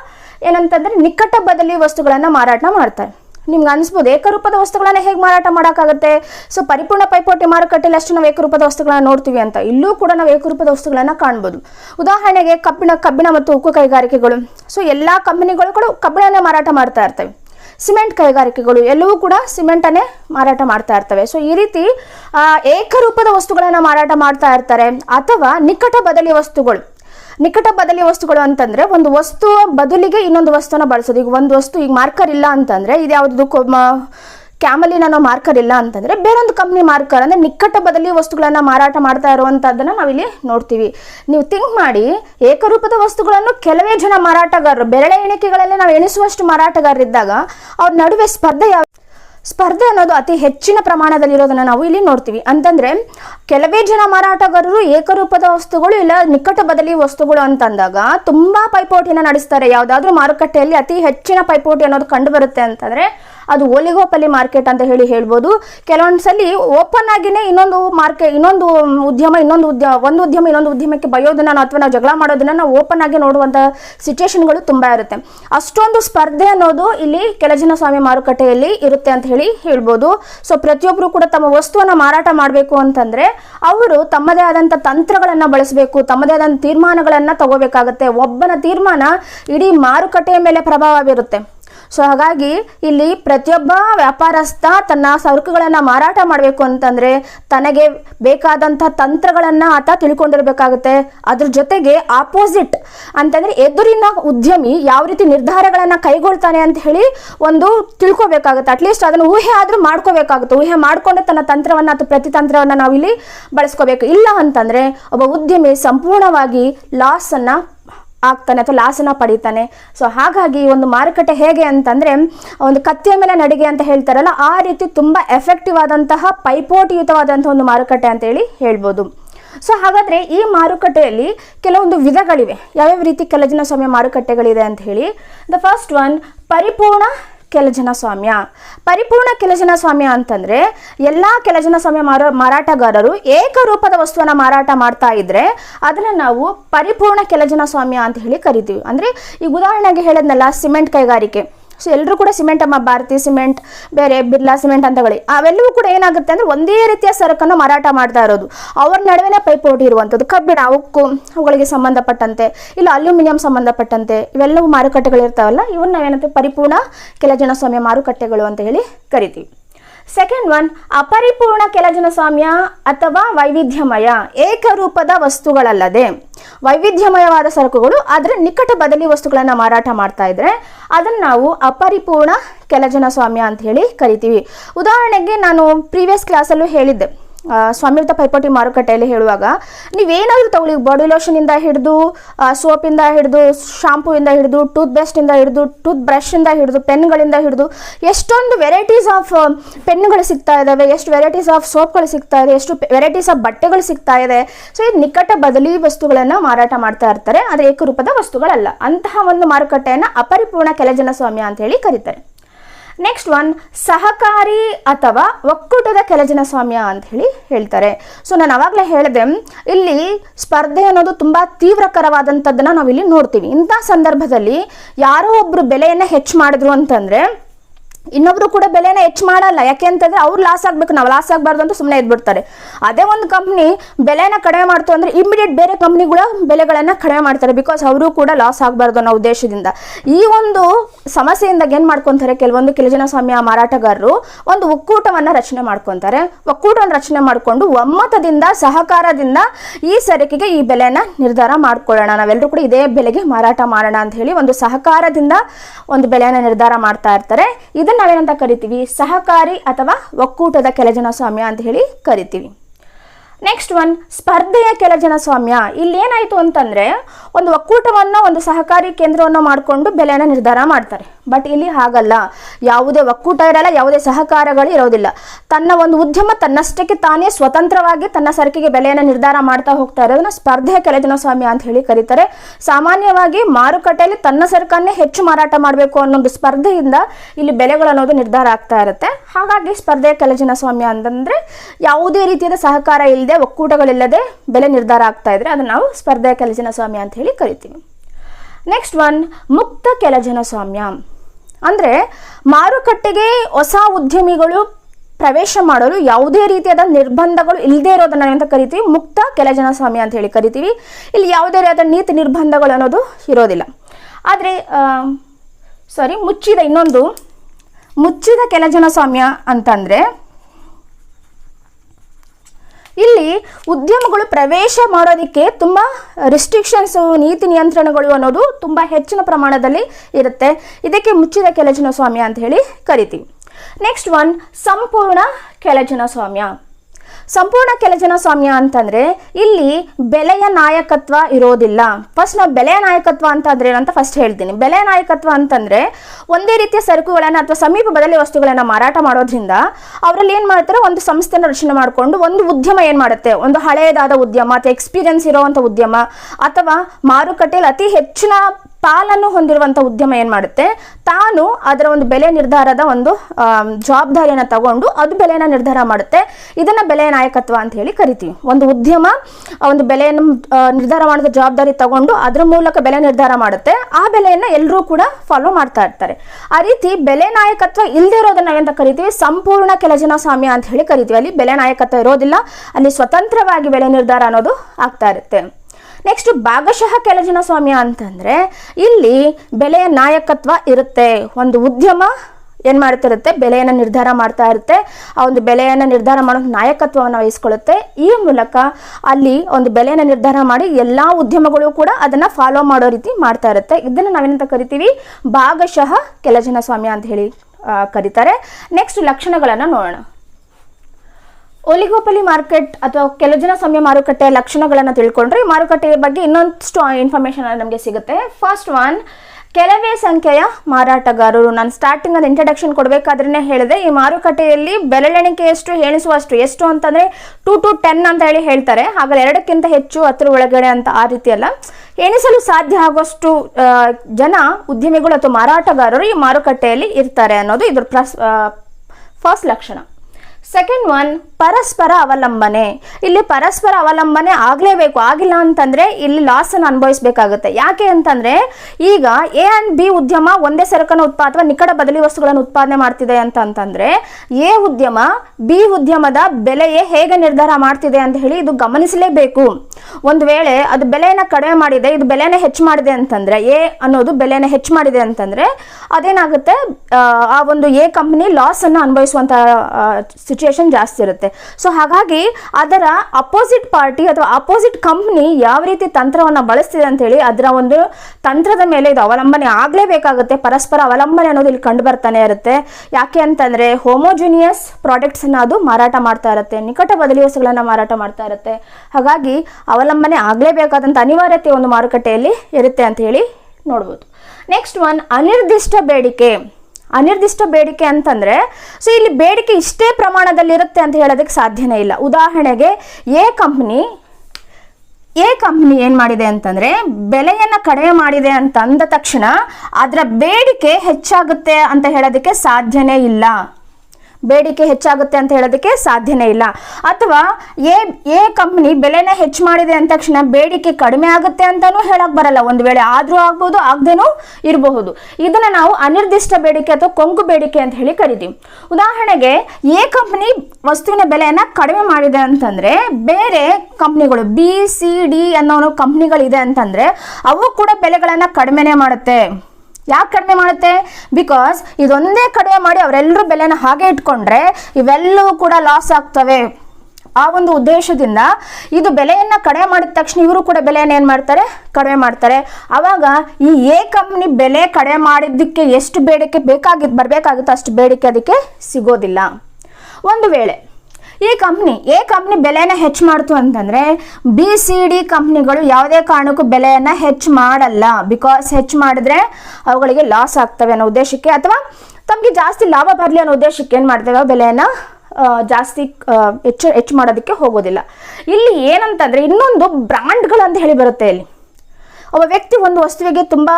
ಏನಂತಂದ್ರೆ ನಿಕಟ ಬದಲಿ ವಸ್ತುಗಳನ್ನು ಮಾರಾಟ ಮಾಡ್ತಾರೆ. ನಿಮ್ಗೆ ಅನಿಸ್ಬೋದು ಏಕರೂಪದ ವಸ್ತುಗಳನ್ನು ಹೇಗೆ ಮಾರಾಟ ಮಾಡೋಕ್ಕಾಗುತ್ತೆ? ಸೊ ಪರಿಪೂರ್ಣ ಪೈಪೋಟಿ ಮಾರುಕಟ್ಟೆಯಲ್ಲಿ ಅಷ್ಟು ನಾವು ಏಕರೂಪದ ವಸ್ತುಗಳನ್ನು ನೋಡ್ತೀವಿ ಅಂತ. ಇಲ್ಲೂ ಕೂಡ ನಾವು ಏಕರೂಪದ ವಸ್ತುಗಳನ್ನು ಕಾಣ್ಬೋದು. ಉದಾಹರಣೆಗೆ ಕಬ್ಬಿಣ ಕಬ್ಬಿಣ ಮತ್ತು ಉಕ್ಕು ಕೈಗಾರಿಕೆಗಳು. ಸೊ ಎಲ್ಲ ಕಂಪನಿಗಳು ಕೂಡ ಕಬ್ಬಿಣನೇ ಮಾರಾಟ ಮಾಡ್ತಾ ಇರ್ತವೆ. ಸಿಮೆಂಟ್ ಕೈಗಾರಿಕೆಗಳು ಎಲ್ಲವೂ ಕೂಡ ಸಿಮೆಂಟನ್ನೇ ಮಾರಾಟ ಮಾಡ್ತಾ ಇರ್ತವೆ. ಸೊ ಈ ರೀತಿ ಏಕರೂಪದ ವಸ್ತುಗಳನ್ನು ಮಾರಾಟ ಮಾಡ್ತಾ ಇರ್ತಾರೆ ಅಥವಾ ನಿಕಟ ಬದಲಿ ವಸ್ತುಗಳು. ನಿಕಟ ಬದಲಿ ವಸ್ತುಗಳು ಅಂತಂದ್ರೆ ಒಂದು ವಸ್ತು ಬದಲಿಗೆ ಇನ್ನೊಂದು ವಸ್ತುನ ಬಳಸೋದು. ಈಗ ಒಂದು ವಸ್ತು ಈಗ ಮಾರ್ಕರ್ ಇಲ್ಲ ಅಂತಂದ್ರೆ ಇದು ಕ್ಯಾಮಲಿನ ಅನ್ನೋ ಮಾರ್ಕರ್ ಇಲ್ಲ ಅಂತಂದ್ರೆ ಬೇರೊಂದು ಕಂಪ್ನಿ ಮಾರ್ಕರ್ ಅಂದ್ರೆ ನಿಕಟ ಬದಲಿ ವಸ್ತುಗಳನ್ನ ಮಾರಾಟ ಮಾಡ್ತಾ ಇರುವಂತದ್ದನ್ನ ನಾವಿಲ್ಲಿ ನೋಡ್ತೀವಿ. ನೀವು ಥಿಂಕ್ ಮಾಡಿ, ಏಕರೂಪದ ವಸ್ತುಗಳನ್ನು ಕೆಲವೇ ಜನ ಮಾರಾಟಗಾರರು, ಬೆರಳೆ ಎಣಿಕೆಗಳಲ್ಲಿ ನಾವು ಎಣಿಸುವಷ್ಟು ಮಾರಾಟಗಾರರಿದ್ದಾಗ ಅವ್ರ ನಡುವೆ ಸ್ಪರ್ಧೆ ಯಾವ ಸ್ಪರ್ಧೆ ಅನ್ನೋದು ಅತಿ ಹೆಚ್ಚಿನ ಪ್ರಮಾಣದಲ್ಲಿ ಇರೋದನ್ನ ನಾವು ಇಲ್ಲಿ ನೋಡ್ತೀವಿ. ಅಂತಂದ್ರೆ, ಕೆಲವೇ ಜನ ಮಾರಾಟಗಾರರು ಏಕರೂಪದ ವಸ್ತುಗಳು ಇಲ್ಲ ನಿಕಟ ಬದಲಿ ವಸ್ತುಗಳು ಅಂತಂದಾಗ ತುಂಬಾ ಪೈಪೋಟಿನ ನಡೆಸ್ತಾರೆ. ಯಾವ್ದಾದ್ರು ಮಾರುಕಟ್ಟೆಯಲ್ಲಿ ಅತಿ ಹೆಚ್ಚಿನ ಪೈಪೋಟಿ ಅನ್ನೋದು ಕಂಡು ಬರುತ್ತೆ ಅಂತಂದ್ರೆ ಅದು ಒಲಿಗೋಪಲ್ಲಿ ಮಾರ್ಕೆಟ್ ಅಂತ ಹೇಳಿ ಹೇಳ್ಬೋದು. ಕೆಲವೊಂದ್ಸಲಿ ಓಪನ್ ಆಗಿನೇ ಇನ್ನೊಂದು ಮಾರ್ಕೆಟ್ ಇನ್ನೊಂದು ಉದ್ಯಮ ಇನ್ನೊಂದು ಉದ್ಯಮ ಒಂದು ಉದ್ಯಮ, ಇನ್ನೊಂದು ಉದ್ಯಮಕ್ಕೆ ಬಯೋದನ್ನ ಅಥವಾ ನಾವು ಜಗಳ ಮಾಡೋದನ್ನ ನಾವು ಓಪನ್ ಆಗಿ ನೋಡುವಂತ ಸಿಚುಯೇಷನ್ಗಳು ತುಂಬಾ ಇರುತ್ತೆ. ಅಷ್ಟೊಂದು ಸ್ಪರ್ಧೆ ಅನ್ನೋದು ಇಲ್ಲಿ ಕೆಳಜಿನ ಸ್ವಾಮಿ ಮಾರುಕಟ್ಟೆಯಲ್ಲಿ ಇರುತ್ತೆ ಅಂತ ಹೇಳಿ ಹೇಳ್ಬೋದು. ಸೊ ಪ್ರತಿಯೊಬ್ಬರು ಕೂಡ ತಮ್ಮ ವಸ್ತುವನ್ನ ಮಾರಾಟ ಮಾಡಬೇಕು ಅಂತಂದ್ರೆ ಅವರು ತಮ್ಮದೇ ಆದಂತ ತಂತ್ರಗಳನ್ನ ಬಳಸಬೇಕು, ತಮ್ಮದೇ ಆದಂತ ತೀರ್ಮಾನಗಳನ್ನ ತಗೋಬೇಕಾಗುತ್ತೆ. ಒಬ್ಬನ ತೀರ್ಮಾನ ಇಡೀ ಮಾರುಕಟ್ಟೆಯ ಮೇಲೆ ಪ್ರಭಾವ ಬೀರುತ್ತೆ. ಸೊ ಹಾಗಾಗಿ ಇಲ್ಲಿ ಪ್ರತಿಯೊಬ್ಬ ವ್ಯಾಪಾರಸ್ಥ ತನ್ನ ಸರಕುಗಳನ್ನು ಮಾರಾಟ ಮಾಡಬೇಕು ಅಂತಂದ್ರೆ ತನಗೆ ಬೇಕಾದಂಥ ತಂತ್ರಗಳನ್ನು ಆತ ತಿಳ್ಕೊಂಡಿರಬೇಕಾಗುತ್ತೆ. ಅದ್ರ ಜೊತೆಗೆ ಆಪೋಸಿಟ್ ಅಂತಂದ್ರೆ ಎದುರಿನ ಉದ್ಯಮಿ ಯಾವ ರೀತಿ ನಿರ್ಧಾರಗಳನ್ನು ಕೈಗೊಳ್ತಾನೆ ಅಂತ ಹೇಳಿ ಒಂದು ತಿಳ್ಕೊಬೇಕಾಗುತ್ತೆ. ಅಟ್ಲೀಸ್ಟ್ ಅದನ್ನು ಊಹೆ ಆದರೂ ಮಾಡ್ಕೋಬೇಕಾಗುತ್ತೆ. ಊಹೆ ಮಾಡಿಕೊಂಡು ತನ್ನ ತಂತ್ರವನ್ನ ಅಥವಾ ಪ್ರತಿತಂತ್ರವನ್ನು ನಾವಿಲ್ಲಿ ಬಳಸ್ಕೋಬೇಕು. ಇಲ್ಲ ಅಂತಂದ್ರೆ ಒಬ್ಬ ಉದ್ಯಮಿ ಸಂಪೂರ್ಣವಾಗಿ ಲಾಸ್ ಅನ್ನ ಆಗ್ತಾನೆ ಅಥವಾ ಲಾಸನ ಪಡಿತಾನೆ. ಸೊ ಹಾಗಾಗಿ ಒಂದು ಮಾರುಕಟ್ಟೆ ಹೇಗೆ ಅಂತಂದ್ರೆ, ಒಂದು ಕತ್ತಿಯ ಮೇಲೆ ನಡಿಗೆ ಅಂತ ಹೇಳ್ತಾರಲ್ಲ, ಆ ರೀತಿ ತುಂಬಾ ಎಫೆಕ್ಟಿವ್ ಆದಂತಹ ಪೈಪೋಟಿಯುತವಾದಂತಹ ಒಂದು ಮಾರುಕಟ್ಟೆ ಅಂತ ಹೇಳಿ ಹೇಳ್ಬೋದು. ಸೊ ಹಾಗಾದ್ರೆ ಈ ಮಾರುಕಟ್ಟೆಯಲ್ಲಿ ಕೆಲವೊಂದು ವಿಧಗಳಿವೆ. ಯಾವ್ಯಾವ ರೀತಿ ಕೆಲಜನ ಸಮಯ ಮಾರುಕಟ್ಟೆಗಳಿದೆ ಅಂತ ಹೇಳಿ. ದ ಫಸ್ಟ್ ಒನ್ ಪರಿಪೂರ್ಣ ಕೆಲಜನ ಸ್ವಾಮ್ಯ ಪರಿಪೂರ್ಣ ಕೆಲಜನ ಸ್ವಾಮ್ಯ ಅಂತಂದ್ರೆ ಎಲ್ಲಾ ಕೆಲಜನ ಸ್ವಾಮ್ಯ ಮಾರೋ, ಮಾರಾಟಗಾರರು ಏಕರೂಪದ ವಸ್ತುವನ್ನು ಮಾರಾಟ ಮಾಡ್ತಾ ಇದ್ರೆ ಅದನ್ನ ನಾವು ಪರಿಪೂರ್ಣ ಕೆಲಜನ ಸ್ವಾಮ್ಯ ಅಂತ ಹೇಳಿ ಕರಿತೀವಿ. ಅಂದ್ರೆ ಈಗ ಉದಾಹರಣೆಗೆ ಹೇಳದ್ನಲ್ಲ ಸಿಮೆಂಟ್ ಕೈಗಾರಿಕೆ. ಸೊ ಎಲ್ಲರೂ ಕೂಡ ಸಿಮೆಂಟ್ ಅಮ್ಮ, ಭಾರತಿ ಸಿಮೆಂಟ್ ಬೇರೆ ಬಿರ್ಲಾ ಸಿಮೆಂಟ್ ಅಂತಗಳಿ ಅವೆಲ್ಲವೂ ಕೂಡ ಏನಾಗುತ್ತೆ ಅಂದ್ರೆ ಒಂದೇ ರೀತಿಯ ಸರಕನ್ನು ಮಾರಾಟ ಮಾಡ್ತಾ ಇರೋದು. ಅವ್ರ ನಡುವೆನೇ ಪೈಪೋಟಿ ಇರುವಂಥದ್ದು. ಕಬ್ಬಿಣ, ಉಕ್ಕು, ಅವುಗಳಿಗೆ ಸಂಬಂಧಪಟ್ಟಂತೆ, ಇಲ್ಲ ಅಲ್ಯೂಮಿನಿಯಂ ಸಂಬಂಧಪಟ್ಟಂತೆ ಇವೆಲ್ಲವೂ ಮಾರುಕಟ್ಟೆಗಳು ಇರ್ತಾವಲ್ಲ ಇವನ್ನ ನಾವೇನಂತೆ ಪರಿಪೂರ್ಣ ಕೆಲ ಜನ ಸ್ವಾಮ್ಯ ಮಾರುಕಟ್ಟೆಗಳು ಅಂತ ಹೇಳಿ ಕರಿತೀವಿ. ಸೆಕೆಂಡ್ ಒನ್ ಅಪರಿಪೂರ್ಣ ಕೆಲಜನ ಸ್ವಾಮ್ಯ ಅಥವಾ ವೈವಿಧ್ಯಮಯ, ಏಕರೂಪದ ವಸ್ತುಗಳಲ್ಲದೆ. ವೈವಿಧ್ಯಮಯವಾದ ಸರಕುಗಳು, ಆದರೆ ನಿಕಟ ಬದಲಿ ವಸ್ತುಗಳನ್ನು ಮಾರಾಟ ಮಾಡ್ತಾ ಇದ್ರೆ, ಅದನ್ನು ನಾವು ಅಪರಿಪೂರ್ಣ ಕೆಲಜನ ಸ್ವಾಮ್ಯ ಅಂತ ಹೇಳಿ ಕರಿತೀವಿ. ಉದಾಹರಣೆಗೆ ನಾನು ಪ್ರೀವಿಯಸ್ ಕ್ಲಾಸಲ್ಲೂ ಹೇಳಿದ್ದೆ. ಆ, ಸ್ವಾಮಿಯುತ ಪೈಪೋಟಿ ಮಾರುಕಟ್ಟೆಯಲ್ಲಿ ಹೇಳುವಾಗ ನೀವೇನಾದರೂ ತಗೊಳ್ಳಿ ಬಾಡಿ ಲೋಷನಿಂದ ಹಿಡಿದು ಸೋಪಿಂದ ಹಿಡಿದು ಶಾಂಪೂಯಿಂದ ಹಿಡಿದು ಟೂತ್ ಪೇಸ್ಟಿಂದ ಹಿಡಿದು ಟೂತ್ ಬ್ರಷಿಂದ ಹಿಡಿದು ಪೆನ್ಗಳಿಂದ ಹಿಡಿದು ಎಷ್ಟೊಂದು ವೆರೈಟೀಸ್ ಆಫ್ ಪೆನ್ಗಳು ಸಿಗ್ತಾ ಇದ್ದಾವೆ ಎಷ್ಟು ವೆರೈಟೀಸ್ ಆಫ್ ಸೋಪ್ಗಳು ಸಿಗ್ತಾ ಇದೆ ಎಷ್ಟು ವೆರೈಟೀಸ್ ಆಫ್ ಬಟ್ಟೆಗಳು ಸಿಗ್ತಾ ಇದೆ. ಸೊ ಇದು ನಿಕಟ ಬದಲಿ ವಸ್ತುಗಳನ್ನು ಮಾರಾಟ ಮಾಡ್ತಾ ಇರ್ತಾರೆ ಆದರೆ ಏಕರೂಪದ ವಸ್ತುಗಳಲ್ಲ. ಅಂತಹ ಒಂದು ಮಾರುಕಟ್ಟೆಯನ್ನು ಅಪರಿಪೂರ್ಣ ಕೆಲಜನ ಸ್ವಾಮಿ ಅಂತ ಹೇಳಿ ಕರೀತಾರೆ. ನೆಕ್ಸ್ಟ್ ಒನ್ ಸಹಕಾರಿ ಅಥವಾ ಒಕ್ಕೂಟದ ಕೆಲಜನ ಸ್ವಾಮ್ಯ ಅಂತ ಹೇಳಿ ಹೇಳ್ತಾರೆ. ಸೊ ನಾನು ಅವಾಗಲೇ ಹೇಳಿದೆ, ಇಲ್ಲಿ ಸ್ಪರ್ಧೆ ಅನ್ನೋದು ತುಂಬ ತೀವ್ರಕರವಾದಂಥದ್ದನ್ನು ನಾವು ಇಲ್ಲಿ ನೋಡ್ತೀವಿ. ಇಂಥ ಸಂದರ್ಭದಲ್ಲಿ ಯಾರೋ ಒಬ್ಬರು ಬೆಲೆಯನ್ನು ಹೆಚ್ಚು ಮಾಡಿದ್ರು ಅಂತಂದರೆ ಇನ್ನೊಬ್ರು ಕೂಡ ಬೆಲೆನ ಹೆಚ್ಚು ಮಾಡಲ್ಲ. ಯಾಕೆ ಅಂತಂದ್ರೆ ಅವ್ರು ಲಾಸ್ ಆಗ್ಬೇಕು, ನಾವು ಲಾಸ್ ಆಗಬಾರ್ದು ಅಂತ ಸುಮ್ಮನೆ ಇದ್ಬಿಡ್ತಾರೆ. ಅದೇ ಒಂದು ಕಂಪ್ನಿ ಬೆಲೆನ ಕಡಿಮೆ ಮಾಡ್ತು ಅಂದ್ರೆ ಇಮಿಡಿಯೇಟ್ ಬೇರೆ ಕಂಪ್ನಿಗಳ ಬೆಲೆಗಳನ್ನು ಕಡಿಮೆ ಮಾಡ್ತಾರೆ. ಬಿಕಾಸ್ ಅವರು ಕೂಡ ಲಾಸ್ ಆಗಬಾರ್ದು ಅನ್ನೋ ಉದ್ದೇಶದಿಂದ. ಈ ಒಂದು ಸಮಸ್ಯೆಯಿಂದ ಏನು ಮಾಡ್ಕೊತಾರೆ? ಕೆಲವೊಂದು ಕಿಳಜನ ಸ್ವಾಮಿ ಆ ಮಾರಾಟಗಾರರು ಒಂದು ಒಕ್ಕೂಟವನ್ನು ರಚನೆ ಮಾಡ್ಕೊಂತಾರೆ. ಒಕ್ಕೂಟವನ್ನು ರಚನೆ ಮಾಡಿಕೊಂಡು ಒಮ್ಮತದಿಂದ, ಸಹಕಾರದಿಂದ ಈ ಸರಕಿಗೆ ಈ ಬೆಲೆನ ನಿರ್ಧಾರ ಮಾಡ್ಕೊಳ್ಳೋಣ. ನಾವೆಲ್ಲರೂ ಕೂಡ ಇದೇ ಬೆಲೆಗೆ ಮಾರಾಟ ಮಾಡೋಣ ಅಂತ ಹೇಳಿ ಒಂದು ಸಹಕಾರದಿಂದ ಒಂದು ಬೆಲೆಯನ್ನು ನಿರ್ಧಾರ ಮಾಡ್ತಾ ಇರ್ತಾರೆ. ಇದನ್ನ ನಾವೇನಂತ ಕರಿತೀವಿ? ಸಹಕಾರಿ ಅಥವಾ ಒಕ್ಕೂಟದ ಕೆಲಜನ ಸ್ವಾಮ್ಯ ಅಂತ ಹೇಳಿ ಕರಿತೀವಿ. ನೆಕ್ಸ್ಟ್ ಒನ್ ಸ್ಪರ್ಧೆಯ ಕೆಲಜನ ಸ್ವಾಮ್ಯ ಇಲ್ಲಿ ಏನಾಯಿತು ಅಂತಂದರೆ, ಒಂದು ಒಕ್ಕೂಟವನ್ನು, ಒಂದು ಸಹಕಾರಿ ಕೇಂದ್ರವನ್ನು ಮಾಡಿಕೊಂಡು ಬೆಲೆಯನ್ನು ನಿರ್ಧಾರ ಮಾಡ್ತಾರೆ. ಬಟ್ ಇಲ್ಲಿ ಹಾಗಲ್ಲ. ಯಾವುದೇ ಒಕ್ಕೂಟ ಇರಲ್ಲ, ಯಾವುದೇ ಸಹಕಾರಗಳು ಇರೋದಿಲ್ಲ. ತನ್ನ ಒಂದು ಉದ್ಯಮ ತನ್ನಷ್ಟಕ್ಕೆ ತಾನೇ ಸ್ವತಂತ್ರವಾಗಿ ತನ್ನ ಸರಕಿಗೆ ಬೆಲೆಯನ್ನು ನಿರ್ಧಾರ ಮಾಡ್ತಾ ಹೋಗ್ತಾ ಇರೋದನ್ನ ಸ್ಪರ್ಧೆಯ ಕೆಲಜನ ಸ್ವಾಮಿ ಅಂತ ಹೇಳಿ ಕರೀತಾರೆ. ಸಾಮಾನ್ಯವಾಗಿ ಮಾರುಕಟ್ಟೆಯಲ್ಲಿ ತನ್ನ ಸರಕನ್ನೇ ಹೆಚ್ಚು ಮಾರಾಟ ಮಾಡಬೇಕು ಅನ್ನೋ ಸ್ಪರ್ಧೆಯಿಂದ ಇಲ್ಲಿ ಬೆಲೆಗಳು ಅನ್ನೋದು ನಿರ್ಧಾರ ಆಗ್ತಾ ಇರುತ್ತೆ. ಹಾಗಾಗಿ ಸ್ಪರ್ಧೆಯ ಕೆಳಜಿನ ಸ್ವಾಮಿ ಅಂತಂದ್ರೆ ಯಾವುದೇ ರೀತಿಯಾದ ಸಹಕಾರ ಇಲ್ಲದೆ, ಒಕ್ಕೂಟಗಳಿಲ್ಲದೆ ಬೆಲೆ ನಿರ್ಧಾರ ಆಗ್ತಾ ಇದ್ರೆ ಅದನ್ನ ನಾವು ಸ್ಪರ್ಧೆಯ ಕೆಲಜಿನ ಸ್ವಾಮಿ ಅಂತ ಹೇಳಿ ಕರಿತೀವಿ. ನೆಕ್ಸ್ಟ್ ಒನ್, ಮುಕ್ತ ಕೆಲಜನ ಸ್ವಾಮ್ಯ. ಅಂದರೆ ಮಾರುಕಟ್ಟೆಗೆ ಹೊಸ ಉದ್ಯಮಿಗಳು ಪ್ರವೇಶ ಮಾಡಲು ಯಾವುದೇ ರೀತಿಯಾದ ನಿರ್ಬಂಧಗಳು ಇಲ್ಲದೇ ಇರೋದನ್ನ ಅಂತ ಕರಿತೀವಿ. ಮುಕ್ತ ಕೆಲಜನ ಸ್ವಾಮಿ ಅಂತ ಹೇಳಿ ಕರಿತೀವಿ. ಇಲ್ಲಿ ಯಾವುದೇ ರೀತಿಯಾದ ನೀತಿ ನಿರ್ಬಂಧಗಳು ಅನ್ನೋದು ಇರೋದಿಲ್ಲ. ಆದರೆ ಸಾರಿ ಮುಚ್ಚಿದ ಇನ್ನೊಂದು ಮುಚ್ಚಿದ ಕೆಲಜನ ಸ್ವಾಮ್ಯ ಅಂತಂದರೆ ಇಲ್ಲಿ ಉದ್ಯಮಗಳು ಪ್ರವೇಶ ಮಾಡೋದಕ್ಕೆ ತುಂಬ ರಿಸ್ಟ್ರಿಕ್ಷನ್ಸು ನೀತಿ ನಿಯಂತ್ರಣಗಳು ಅನ್ನೋದು ತುಂಬ ಹೆಚ್ಚಿನ ಪ್ರಮಾಣದಲ್ಲಿ ಇರುತ್ತೆ. ಇದಕ್ಕೆ ಮುಚ್ಚಿದ ಕೆಲಜನ ಸ್ವಾಮ್ಯ ಅಂತ ಹೇಳಿ ಕರಿತೀವಿ. ನೆಕ್ಸ್ಟ್ ಒನ್ ಸಂಪೂರ್ಣ ಕೆಲಜನ ಸ್ವಾಮ್ಯ ಸಂಪೂರ್ಣ ಕೆಲಜನ ಸ್ವಾಮ್ಯ ಅಂತಂದ್ರೆ ಇಲ್ಲಿ ಬೆಲೆಯ ನಾಯಕತ್ವ ಇರೋದಿಲ್ಲ. ಫಸ್ಟ್ ನಾವು ಬೆಲೆಯ ನಾಯಕತ್ವ ಅಂತಂದ್ರೆ ಏನಂತ ಫಸ್ಟ್ ಹೇಳ್ತೀನಿ. ಬೆಲೆಯ ನಾಯಕತ್ವ ಅಂತಂದ್ರೆ ಒಂದೇ ರೀತಿಯ ಸರಕುಗಳನ್ನು ಅಥವಾ ಸಮೀಪ ಬದಲಿ ವಸ್ತುಗಳನ್ನು ಮಾರಾಟ ಮಾಡೋದ್ರಿಂದ ಅವರಲ್ಲಿ ಏನು ಮಾಡ್ತಾರೆ? ಒಂದು ಸಂಸ್ಥೆನ ರಚನೆ ಮಾಡಿಕೊಂಡು ಒಂದು ಉದ್ಯಮ ಏನು ಮಾಡುತ್ತೆ? ಒಂದು ಹಳೆಯದಾದ ಉದ್ಯಮ ಅಥವಾ ಎಕ್ಸ್ಪೀರಿಯನ್ಸ್ ಇರೋವಂಥ ಉದ್ಯಮ ಅಥವಾ ಮಾರುಕಟ್ಟೆಯಲ್ಲಿ ಅತಿ ಹೆಚ್ಚಿನ ಪಾಲನ್ನು ಹೊಂದಿರುವಂಥ ಉದ್ಯಮ ಏನು ಮಾಡುತ್ತೆ? ತಾನು ಅದರ ಒಂದು ಬೆಲೆ ನಿರ್ಧಾರದ ಒಂದು ಜವಾಬ್ದಾರಿಯನ್ನು ತಗೊಂಡು ಅದು ಬೆಲೆಯನ್ನು ನಿರ್ಧಾರ ಮಾಡುತ್ತೆ. ಇದನ್ನು ಬೆಲೆಯ ನಾಯಕತ್ವ ಅಂತ ಹೇಳಿ ಕರಿತೀವಿ. ಒಂದು ಉದ್ಯಮ ಒಂದು ಬೆಲೆಯನ್ನು ನಿರ್ಧಾರ ಮಾಡಿದ ಜವಾಬ್ದಾರಿ ತಗೊಂಡು ಅದರ ಮೂಲಕ ಬೆಲೆ ನಿರ್ಧಾರ ಮಾಡುತ್ತೆ. ಆ ಬೆಲೆಯನ್ನು ಎಲ್ಲರೂ ಕೂಡ ಫಾಲೋ ಮಾಡ್ತಾ ಇರ್ತಾರೆ. ಆ ರೀತಿ ಬೆಲೆ ನಾಯಕತ್ವ ಇಲ್ಲದೆ ಇರೋದನ್ನ ನಾವೆಂತ ಕರಿತೀವಿ? ಸಂಪೂರ್ಣ ಕೆಲಜನ ಸ್ವಾಮ್ಯ ಅಂತ ಹೇಳಿ ಕರಿತೀವಿ. ಅಲ್ಲಿ ಬೆಲೆ ನಾಯಕತ್ವ ಇರೋದಿಲ್ಲ. ಅಲ್ಲಿ ಸ್ವತಂತ್ರವಾಗಿ ಬೆಲೆ ನಿರ್ಧಾರ ಅನ್ನೋದು ಆಗ್ತಾ ಇರುತ್ತೆ. ನೆಕ್ಸ್ಟ್ ಭಾಗಶಃ ಕೆಲಜನ ಸ್ವಾಮ್ಯ ಅಂತಂದ್ರೆ ಇಲ್ಲಿ ಬೆಲೆಯ ನಾಯಕತ್ವ ಇರುತ್ತೆ. ಒಂದು ಉದ್ಯಮ ಏನು ಮಾಡ್ತಿರುತ್ತೆ? ಬೆಲೆಯನ್ನು ನಿರ್ಧಾರ ಮಾಡ್ತಾ ಇರುತ್ತೆ. ಆ ಒಂದು ಬೆಲೆಯನ್ನು ನಿರ್ಧಾರ ಮಾಡೋ ನಾಯಕತ್ವವನ್ನು ವಹಿಸ್ಕೊಳ್ಳುತ್ತೆ. ಈ ಮೂಲಕ ಅಲ್ಲಿ ಒಂದು ಬೆಲೆಯನ್ನು ನಿರ್ಧಾರ ಮಾಡಿ ಎಲ್ಲ ಉದ್ಯಮಗಳು ಕೂಡ ಅದನ್ನು ಫಾಲೋ ಮಾಡೋ ರೀತಿ ಮಾಡ್ತಾ ಇರುತ್ತೆ. ಇದನ್ನು ನಾವೇನಂತ ಕರಿತೀವಿ? ಭಾಗಶಃ ಕೆಲಜನ ಸ್ವಾಮ್ಯ ಅಂತ ಹೇಳಿ ಕರೀತಾರೆ. ನೆಕ್ಸ್ಟ್ ಲಕ್ಷಣಗಳನ್ನು ನೋಡೋಣ. ಒಲಿಗೋಪಲಿ ಮಾರ್ಕೆಟ್ ಅಥವಾ ಕೆಲವು ಜನ ಸಮಯ ಮಾರುಕಟ್ಟೆಯ ಲಕ್ಷಣಗಳನ್ನು ತಿಳ್ಕೊಂಡ್ರೆ ಮಾರುಕಟ್ಟೆಯ ಬಗ್ಗೆ ಇನ್ನೊಂದಷ್ಟು ಇನ್ಫಾರ್ಮೇಶನ್ ನಮಗೆ ಸಿಗುತ್ತೆ. ಫಸ್ಟ್ ಒನ್ ಕೆಲವೇ ಸಂಖ್ಯೆಯ ಮಾರಾಟಗಾರರು. ನಾನು ಸ್ಟಾರ್ಟಿಂಗ್ ಅದು ಇಂಟ್ರಡಕ್ಷನ್ ಕೊಡಬೇಕಾದ್ರೆ ಹೇಳಿದೆ, ಈ ಮಾರುಕಟ್ಟೆಯಲ್ಲಿ ಬೆರಳೆಣಿಕೆಯಷ್ಟು ಎಣಿಸುವಷ್ಟು ಎಷ್ಟು ಅಂತಂದರೆ ಟು ಟು ಟೆನ್ ಅಂತ ಹೇಳಿ ಹೇಳ್ತಾರೆ. ಹಾಗಾದ್ರೆ ಎರಡಕ್ಕಿಂತ ಹೆಚ್ಚು ಹತ್ರ ಒಳಗಡೆ ಅಂತ ಆ ರೀತಿ ಅಲ್ಲ. ಎಣಿಸಲು ಸಾಧ್ಯ ಆಗುವಷ್ಟು ಜನ, ಉದ್ಯಮಿಗಳು ಅಥವಾ ಮಾರಾಟಗಾರರು ಈ ಮಾರುಕಟ್ಟೆಯಲ್ಲಿ ಇರ್ತಾರೆ ಅನ್ನೋದು ಇದ್ರ ಪ್ರಸ್ ಫಸ್ಟ್ ಲಕ್ಷಣ. ಸೆಕೆಂಡ್ ಒನ್ ಪರಸ್ಪರ ಅವಲಂಬನೆ. ಇಲ್ಲಿ ಪರಸ್ಪರ ಅವಲಂಬನೆ ಆಗಲೇಬೇಕು ಆಗಿಲ್ಲ ಅಂತಂದ್ರೆ ಇಲ್ಲಿ ಲಾಸ್ ಅನ್ನು ಅನುಭವಿಸಬೇಕಾಗುತ್ತೆ. ಯಾಕೆ ಅಂತಂದ್ರೆ ಈಗ ಎ ಆ್ಯಂಡ್ ಬಿ ಉದ್ಯಮ ಒಂದೇ ಸರಕನ್ನು ಉತ್ಪಾ ಅಥವಾ ನಿಕಟ ಬದಲಿ ವಸ್ತುಗಳನ್ನು ಉತ್ಪಾದನೆ ಮಾಡ್ತಿದೆ ಅಂತ ಅಂತಂದ್ರೆ ಎ ಉದ್ಯಮ ಬಿ ಉದ್ಯಮದ ಬೆಲೆಯೇ ಹೇಗೆ ನಿರ್ಧಾರ ಮಾಡ್ತಿದೆ ಅಂತ ಹೇಳಿ ಇದು ಗಮನಿಸಲೇಬೇಕು. ಒಂದು ವೇಳೆ ಅದು ಬೆಲೆಯನ್ನು ಕಡಿಮೆ ಮಾಡಿದೆ ಇದು ಬೆಲೆನ ಹೆಚ್ಚು ಮಾಡಿದೆ ಅಂತಂದ್ರೆ ಎ ಅನ್ನೋದು ಬೆಲೆನ ಹೆಚ್ಚು ಮಾಡಿದೆ ಅಂತಂದ್ರೆ ಅದೇನಾಗುತ್ತೆ ಆ, ಒಂದು ಎ ಕಂಪ್ನಿ ಲಾಸ್ ಅನ್ನು ಅನುಭವಿಸುವಂತ ಸಿಚುಯೇಷನ್ ಜಾಸ್ತಿ ಇರುತ್ತೆ. ಸೊ ಹಾಗಾಗಿ ಅದರ ಅಪೋಸಿಟ್ ಪಾರ್ಟಿ ಅಥವಾ ಅಪೋಸಿಟ್ ಕಂಪ್ನಿ ಯಾವ ರೀತಿ ತಂತ್ರವನ್ನು ಬಳಸ್ತಿದೆ ಅಂತ ಹೇಳಿ ಅದರ ಒಂದು ತಂತ್ರದ ಮೇಲೆ ಇದು ಅವಲಂಬನೆ ಆಗಲೇಬೇಕಾಗುತ್ತೆ. ಪರಸ್ಪರ ಅವಲಂಬನೆ ಅನ್ನೋದು ಇಲ್ಲಿ ಕಂಡು ಬರ್ತಾನೆ ಇರುತ್ತೆ. ಯಾಕೆ ಅಂತಂದ್ರೆ ಹೋಮೋಜಿನಿಯಸ್ ಪ್ರಾಡಕ್ಟ್ಸ್ ಅನ್ನ ಅದು ಮಾರಾಟ ಮಾಡ್ತಾ ಇರುತ್ತೆ. ನಿಕಟ ಬದಲಿ ವಸ್ತುಗಳನ್ನ ಮಾರಾಟ ಮಾಡ್ತಾ ಇರುತ್ತೆ. ಹಾಗಾಗಿ ಅವಲಂಬನೆ ಆಗಲೇಬೇಕಾದಂಥ ಅನಿವಾರ್ಯತೆ ಒಂದು ಮಾರುಕಟ್ಟೆಯಲ್ಲಿ ಇರುತ್ತೆ ಅಂತ ಹೇಳಿ ನೋಡ್ಬೋದು. ನೆಕ್ಸ್ಟ್ ಒನ್ ಅನಿರ್ದಿಷ್ಟ ಬೇಡಿಕೆ. ಅನಿರ್ದಿಷ್ಟ ಬೇಡಿಕೆ ಅಂತಂದ್ರೆ ಸೊ ಇಲ್ಲಿ ಬೇಡಿಕೆ ಇಷ್ಟೇ ಪ್ರಮಾಣದಲ್ಲಿ ಇರುತ್ತೆ ಅಂತ ಹೇಳೋದಕ್ಕೆ ಸಾಧ್ಯನೇ ಇಲ್ಲ. ಉದಾಹರಣೆಗೆ, ಎ ಕಂಪ್ನಿ ಎ ಕಂಪ್ನಿ ಏನು ಮಾಡಿದೆ ಅಂತಂದ್ರೆ, ಬೆಲೆಯನ್ನು ಕಡಿಮೆ ಮಾಡಿದೆ ಅಂತ ಅಂದ ತಕ್ಷಣ, ಅದರ ಬೇಡಿಕೆ ಹೆಚ್ಚಾಗುತ್ತೆ ಅಂತ ಹೇಳೋದಕ್ಕೆ ಸಾಧ್ಯನೇ ಇಲ್ಲ. ಬೇಡಿಕೆ ಹೆಚ್ಚಾಗುತ್ತೆ ಅಂತ ಹೇಳೋದಕ್ಕೆ ಸಾಧ್ಯನೇ ಇಲ್ಲ. ಅಥವಾ ಎ ಎ ಕಂಪ್ನಿ ಬೆಲೆನ ಹೆಚ್ಚು ಮಾಡಿದೆ ಅಂದ ತಕ್ಷಣ ಬೇಡಿಕೆ ಕಡಿಮೆ ಆಗುತ್ತೆ ಅಂತಾನೂ ಹೇಳಕ್ ಬರಲ್ಲ. ಒಂದು ವೇಳೆ ಆದರೂ ಆಗ್ಬೋದು, ಆಗದೇನು ಇರಬಹುದು. ಇದನ್ನ ನಾವು ಅನಿರ್ದಿಷ್ಟ ಬೇಡಿಕೆ ಅಥವಾ ಕೊಂಕು ಬೇಡಿಕೆ ಅಂತ ಹೇಳಿ ಕರಿತೀವಿ. ಉದಾಹರಣೆಗೆ, ಎ ಕಂಪ್ನಿ ವಸ್ತುವಿನ ಬೆಲೆಯನ್ನು ಕಡಿಮೆ ಮಾಡಿದೆ ಅಂತಂದ್ರೆ, ಬೇರೆ ಕಂಪ್ನಿಗಳು ಬಿ, ಸಿ, ಡಿ ಅನ್ನೋ ಕಂಪ್ನಿಗಳಿದೆ ಅಂತಂದ್ರೆ, ಅವು ಕೂಡ ಬೆಲೆಗಳನ್ನು ಕಡಿಮೆನೆ ಮಾಡುತ್ತೆ. ಯಾಕೆ ಕಡಿಮೆ ಮಾಡುತ್ತೆ? ಬಿಕಾಸ್ ಇದೊಂದೇ ಕಡಿಮೆ ಮಾಡಿ ಅವರೆಲ್ಲರೂ ಬೆಲೆನ ಹಾಗೆ ಇಟ್ಕೊಂಡ್ರೆ ಇವೆಲ್ಲವೂ ಕೂಡ ಲಾಸ್ ಆಗ್ತವೆ. ಆ ಒಂದು ಉದ್ದೇಶದಿಂದ ಇದು ಬೆಲೆಯನ್ನು ಕಡಿಮೆ ಮಾಡಿದ ತಕ್ಷಣ ಇವರು ಕೂಡ ಬೆಲೆಯನ್ನು ಏನು ಮಾಡ್ತಾರೆ? ಕಡಿಮೆ ಮಾಡ್ತಾರೆ. ಆವಾಗ ಈ ಎ ಕಂಪ್ನಿ ಬೆಲೆ ಕಡಿಮೆ ಮಾಡಿದ್ದಕ್ಕೆ ಎಷ್ಟು ಬೇಡಿಕೆ ಬೇಕಾಗಿ ಬರಬೇಕಾಗುತ್ತೋ ಅಷ್ಟು ಬೇಡಿಕೆ ಅದಕ್ಕೆ ಸಿಗೋದಿಲ್ಲ. ಒಂದು ವೇಳೆ ಈ ಕಂಪ್ನಿ ಎ ಕಂಪ್ನಿ ಬೆಲೆನ ಹೆಚ್ಚು ಮಾಡ್ತು ಅಂತಂದ್ರೆ ಬಿ ಸಿ ಡಿ ಕಂಪ್ನಿಗಳು ಯಾವುದೇ ಕಾರಣಕ್ಕೂ ಬೆಲೆಯನ್ನು ಹೆಚ್ಚು ಮಾಡಲ್ಲ. ಬಿಕಾಸ್ ಹೆಚ್ಚು ಮಾಡಿದ್ರೆ ಅವುಗಳಿಗೆ ಲಾಸ್ ಆಗ್ತವೆ ಅನ್ನೋ ಉದ್ದೇಶಕ್ಕೆ ಅಥವಾ ತಮಗೆ ಜಾಸ್ತಿ ಲಾಭ ಬರಲಿ ಅನ್ನೋ ಉದ್ದೇಶಕ್ಕೆ ಏನು ಮಾಡ್ತೇವೆ? ಬೆಲೆಯನ್ನು ಜಾಸ್ತಿ ಹೆಚ್ಚು ಹೆಚ್ಚು ಮಾಡೋದಕ್ಕೆ ಹೋಗೋದಿಲ್ಲ. ಇಲ್ಲಿ ಏನಂತಂದ್ರೆ ಇನ್ನೊಂದು ಬ್ರ್ಯಾಂಡ್ಗಳು ಅಂತ ಹೇಳಿ ಬರುತ್ತೆ ಇಲ್ಲಿ. ಒಬ್ಬ ವ್ಯಕ್ತಿ ಒಂದು ವಸ್ತುವಿಗೆ ತುಂಬ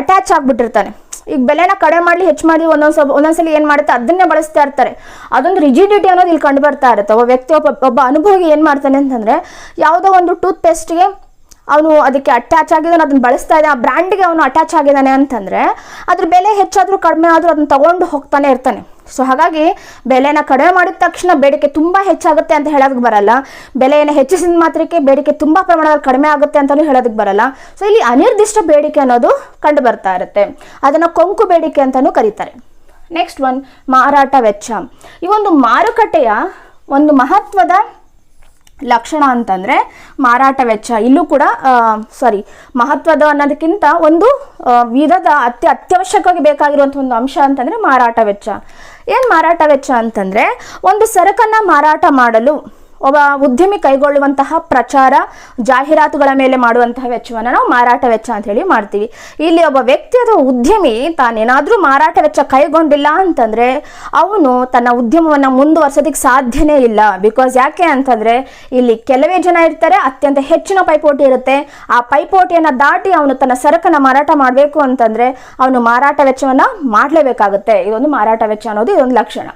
ಅಟ್ಯಾಚ್ ಆಗಿಬಿಟ್ಟಿರ್ತಾನೆ. ಈಗ ಬೆಲೆನ ಕಡೆ ಮಾಡಲಿ, ಹೆಚ್ಚು ಮಾಡಿ ಒಂದೊಂದು ಒಂದೊಂದ್ಸಲಿ ಏನು ಮಾಡುತ್ತೆ, ಅದನ್ನೇ ಬಳಸ್ತಾ ಇರ್ತಾರೆ. ಅದೊಂದು ರಿಜಿಡಿಟಿ ಅನ್ನೋದು ಇಲ್ಲಿ ಕಂಡು ಬರ್ತಾ ಇರುತ್ತೆ. ಒಬ್ಬ ವ್ಯಕ್ತಿ, ಒಬ್ಬ ಒಬ್ಬ ಅನುಭವಿ ಏನು ಮಾಡ್ತಾನೆ ಅಂತಂದರೆ, ಯಾವುದೋ ಒಂದು ಟೂತ್ ಪೇಸ್ಟ್ಗೆ ಅವನು ಅದಕ್ಕೆ ಅಟ್ಯಾಚ್ ಆಗಿದ್ದಾನೆ, ಅದನ್ನ ಬಳಸ್ತಾ ಇದ್ದಾನೆ, ಆ ಬ್ರ್ಯಾಂಡ್ಗೆ ಅವನು ಅಟ್ಯಾಚ್ ಆಗಿದ್ದಾನೆ ಅಂತಂದರೆ, ಅದ್ರ ಬೆಲೆ ಹೆಚ್ಚಾದರೂ ಕಡಿಮೆ ಆದರೂ ಅದನ್ನ ತಗೊಂಡು ಹೋಗ್ತಾನೆ ಇರ್ತಾನೆ. ಸೊ ಹಾಗಾಗಿ ಬೆಲೆನ ಕಡಿಮೆ ಮಾಡಿದ ತಕ್ಷಣ ಬೇಡಿಕೆ ತುಂಬ ಹೆಚ್ಚಾಗುತ್ತೆ ಅಂತ ಹೇಳೋದಕ್ಕೆ ಬರಲ್ಲ. ಬೆಲೆಯನ್ನು ಹೆಚ್ಚಿಸಿದ ಮಾತ್ರಕ್ಕೆ ಬೇಡಿಕೆ ತುಂಬ ಪ್ರಮಾಣದಲ್ಲಿ ಕಡಿಮೆ ಆಗುತ್ತೆ ಅಂತಲೂ ಹೇಳೋದಕ್ಕೆ ಬರಲ್ಲ. ಸೊ ಇಲ್ಲಿ ಅನಿರ್ದಿಷ್ಟ ಬೇಡಿಕೆ ಅನ್ನೋದು ಕಂಡು ಬರ್ತಾ ಇರುತ್ತೆ. ಅದನ್ನು ಕೊಂಕು ಬೇಡಿಕೆ ಅಂತಲೂ ಕರೀತಾರೆ. ನೆಕ್ಸ್ಟ್ ಒನ್ ಮಾರಾಟ ವೆಚ್ಚ. ಈ ಒಂದು ಮಾರುಕಟ್ಟೆಯ ಒಂದು ಮಹತ್ವದ ಲಕ್ಷಣ ಅಂತಂದರೆ ಮಾರಾಟ ವೆಚ್ಚ. ಇಲ್ಲೂ ಕೂಡ ಸಾರಿ ಮಹತ್ವದ ಅನ್ನೋದಕ್ಕಿಂತ ಒಂದು ವಿಧದ ಅತ್ಯ, ಅತ್ಯವಶ್ಯಕವಾಗಿ ಬೇಕಾಗಿರುವಂಥ ಒಂದು ಅಂಶ ಅಂತಂದರೆ ಮಾರಾಟ ವೆಚ್ಚ. ಏನು ಮಾರಾಟ ವೆಚ್ಚ ಅಂತಂದರೆ, ಒಂದು ಸರಕನ್ನು ಮಾರಾಟ ಮಾಡಲು ಒಬ್ಬ ಉದ್ಯಮಿ ಕೈಗೊಳ್ಳುವಂತಹ ಪ್ರಚಾರ, ಜಾಹೀರಾತುಗಳ ಮೇಲೆ ಮಾಡುವಂತಹ ವೆಚ್ಚವನ್ನು ನಾವು ಮಾರಾಟ ವೆಚ್ಚ ಅಂತ ಹೇಳಿ ಮಾಡ್ತೀವಿ. ಇಲ್ಲಿ ಒಬ್ಬ ವ್ಯಕ್ತಿ ಅಥವಾ ಉದ್ಯಮಿ ತಾನೇನಾದರೂ ಮಾರಾಟ ವೆಚ್ಚ ಕೈಗೊಂಡಿಲ್ಲ ಅಂತಂದ್ರೆ ಅವನು ತನ್ನ ಉದ್ಯಮವನ್ನು ಮುಂದುವರ್ಸೋದಕ್ಕೆ ಸಾಧ್ಯನೇ ಇಲ್ಲ. ಬಿಕಾಸ್ ಯಾಕೆ ಅಂತಂದ್ರೆ ಇಲ್ಲಿ ಕೆಲವೇ ಜನ ಇರ್ತಾರೆ, ಅತ್ಯಂತ ಹೆಚ್ಚಿನ ಪೈಪೋಟಿ ಇರುತ್ತೆ. ಆ ಪೈಪೋಟಿಯನ್ನು ದಾಟಿ ಅವನು ತನ್ನ ಸರಕನ್ನು ಮಾರಾಟ ಮಾಡಬೇಕು ಅಂತಂದ್ರೆ ಅವನು ಮಾರಾಟ ವೆಚ್ಚವನ್ನ ಮಾಡಲೇಬೇಕಾಗುತ್ತೆ. ಇದೊಂದು ಮಾರಾಟ ವೆಚ್ಚ ಅನ್ನೋದು ಇದೊಂದು ಲಕ್ಷಣ.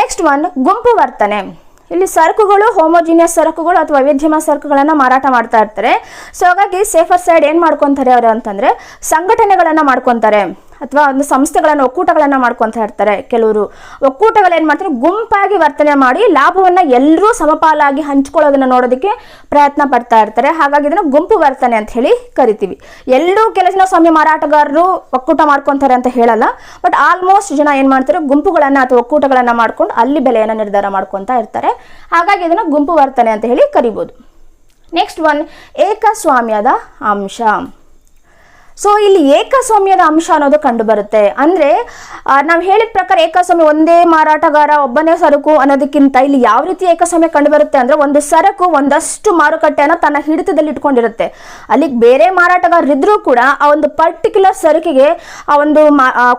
ನೆಕ್ಸ್ಟ್ ಒನ್ ಗುಂಪು ವರ್ತನೆ. ಇಲ್ಲಿ ಸರಕುಗಳು ಹೋಮೋಜಿನಿಯಸ್ ಸರಕುಗಳು ಅಥವಾ ವೈವಿಧ್ಯಮ ಸರಕುಗಳನ್ನು ಮಾರಾಟ ಮಾಡ್ತಾ ಇರ್ತಾರೆ. ಸೊ ಹಾಗಾಗಿ ಸೇಫರ್ ಸೈಡ್ ಏನು ಮಾಡ್ಕೊತಾರೆ ಅವರು ಅಂತಂದ್ರೆ, ಸಂಘಟನೆಗಳನ್ನು ಮಾಡ್ಕೊತಾರೆ. ಅಥವಾ ಒಂದು ಸಂಸ್ಥೆಗಳನ್ನು, ಒಕ್ಕೂಟಗಳನ್ನು ಮಾಡ್ಕೊತಾ ಇರ್ತಾರೆ ಕೆಲವರು. ಒಕ್ಕೂಟಗಳು ಏನು ಮಾಡ್ತಾರೆ? ಗುಂಪಾಗಿ ವರ್ತನೆ ಮಾಡಿ ಲಾಭವನ್ನು ಎಲ್ಲರೂ ಸಮಪಾಲಾಗಿ ಹಂಚ್ಕೊಳ್ಳೋದನ್ನು ನೋಡೋದಕ್ಕೆ ಪ್ರಯತ್ನ ಪಡ್ತಾ ಇರ್ತಾರೆ. ಹಾಗಾಗಿ ಇದನ್ನು ಗುಂಪು ವರ್ತನೆ ಅಂತ ಹೇಳಿ ಕರಿತೀವಿ. ಎಲ್ಲರೂ ಕೆಲಸನ ಸ್ವಾಮಿ ಮಾರಾಟಗಾರರು ಒಕ್ಕೂಟ ಮಾಡ್ಕೊತಾರೆ ಅಂತ ಹೇಳಲ್ಲ. ಬಟ್ ಆಲ್ಮೋಸ್ಟ್ ಜನ ಏನು ಮಾಡ್ತಾರೆ? ಗುಂಪುಗಳನ್ನು ಅಥವಾ ಒಕ್ಕೂಟಗಳನ್ನು ಮಾಡ್ಕೊಂಡು ಅಲ್ಲಿ ಬೆಲೆಯನ್ನು ನಿರ್ಧಾರ ಮಾಡ್ಕೊತಾ ಇರ್ತಾರೆ. ಹಾಗಾಗಿ ಇದನ್ನು ಗುಂಪು ವರ್ತನೆ ಅಂತ ಹೇಳಿ ಕರಿಬೋದು. ನೆಕ್ಸ್ಟ್ ಒನ್ ಏಕಸ್ವಾಮ್ಯದ ಅಂಶ. ಸೊ ಇಲ್ಲಿ ಏಕಸ್ವಾಮ್ಯದ ಅಂಶ ಅನ್ನೋದು ಕಂಡು ಬರುತ್ತೆ ಅಂದ್ರೆ ನಾವು ಹೇಳಿದ ಪ್ರಕಾರ ಏಕಸ್ವಾಮ್ಯ ಒಂದೇ ಮಾರಾಟಗಾರ, ಒಬ್ಬನೇ ಸರಕು ಅನ್ನೋದಕ್ಕಿಂತ ಇಲ್ಲಿ ಯಾವ ರೀತಿ ಏಕಸ್ವಾಮ್ಯ ಕಂಡು ಬರುತ್ತೆ ಅಂದ್ರೆ, ಒಂದು ಸರಕು ಒಂದಷ್ಟು ಮಾರುಕಟ್ಟೆಯನ್ನು ತನ್ನ ಹಿಡಿತದಲ್ಲಿ ಇಟ್ಕೊಂಡಿರುತ್ತೆ. ಅಲ್ಲಿಗೆ ಬೇರೆ ಮಾರಾಟಗಾರರಿದ್ರೂ ಕೂಡ ಆ ಒಂದು ಪರ್ಟಿಕ್ಯುಲರ್ ಸರಕಿಗೆ ಆ ಒಂದು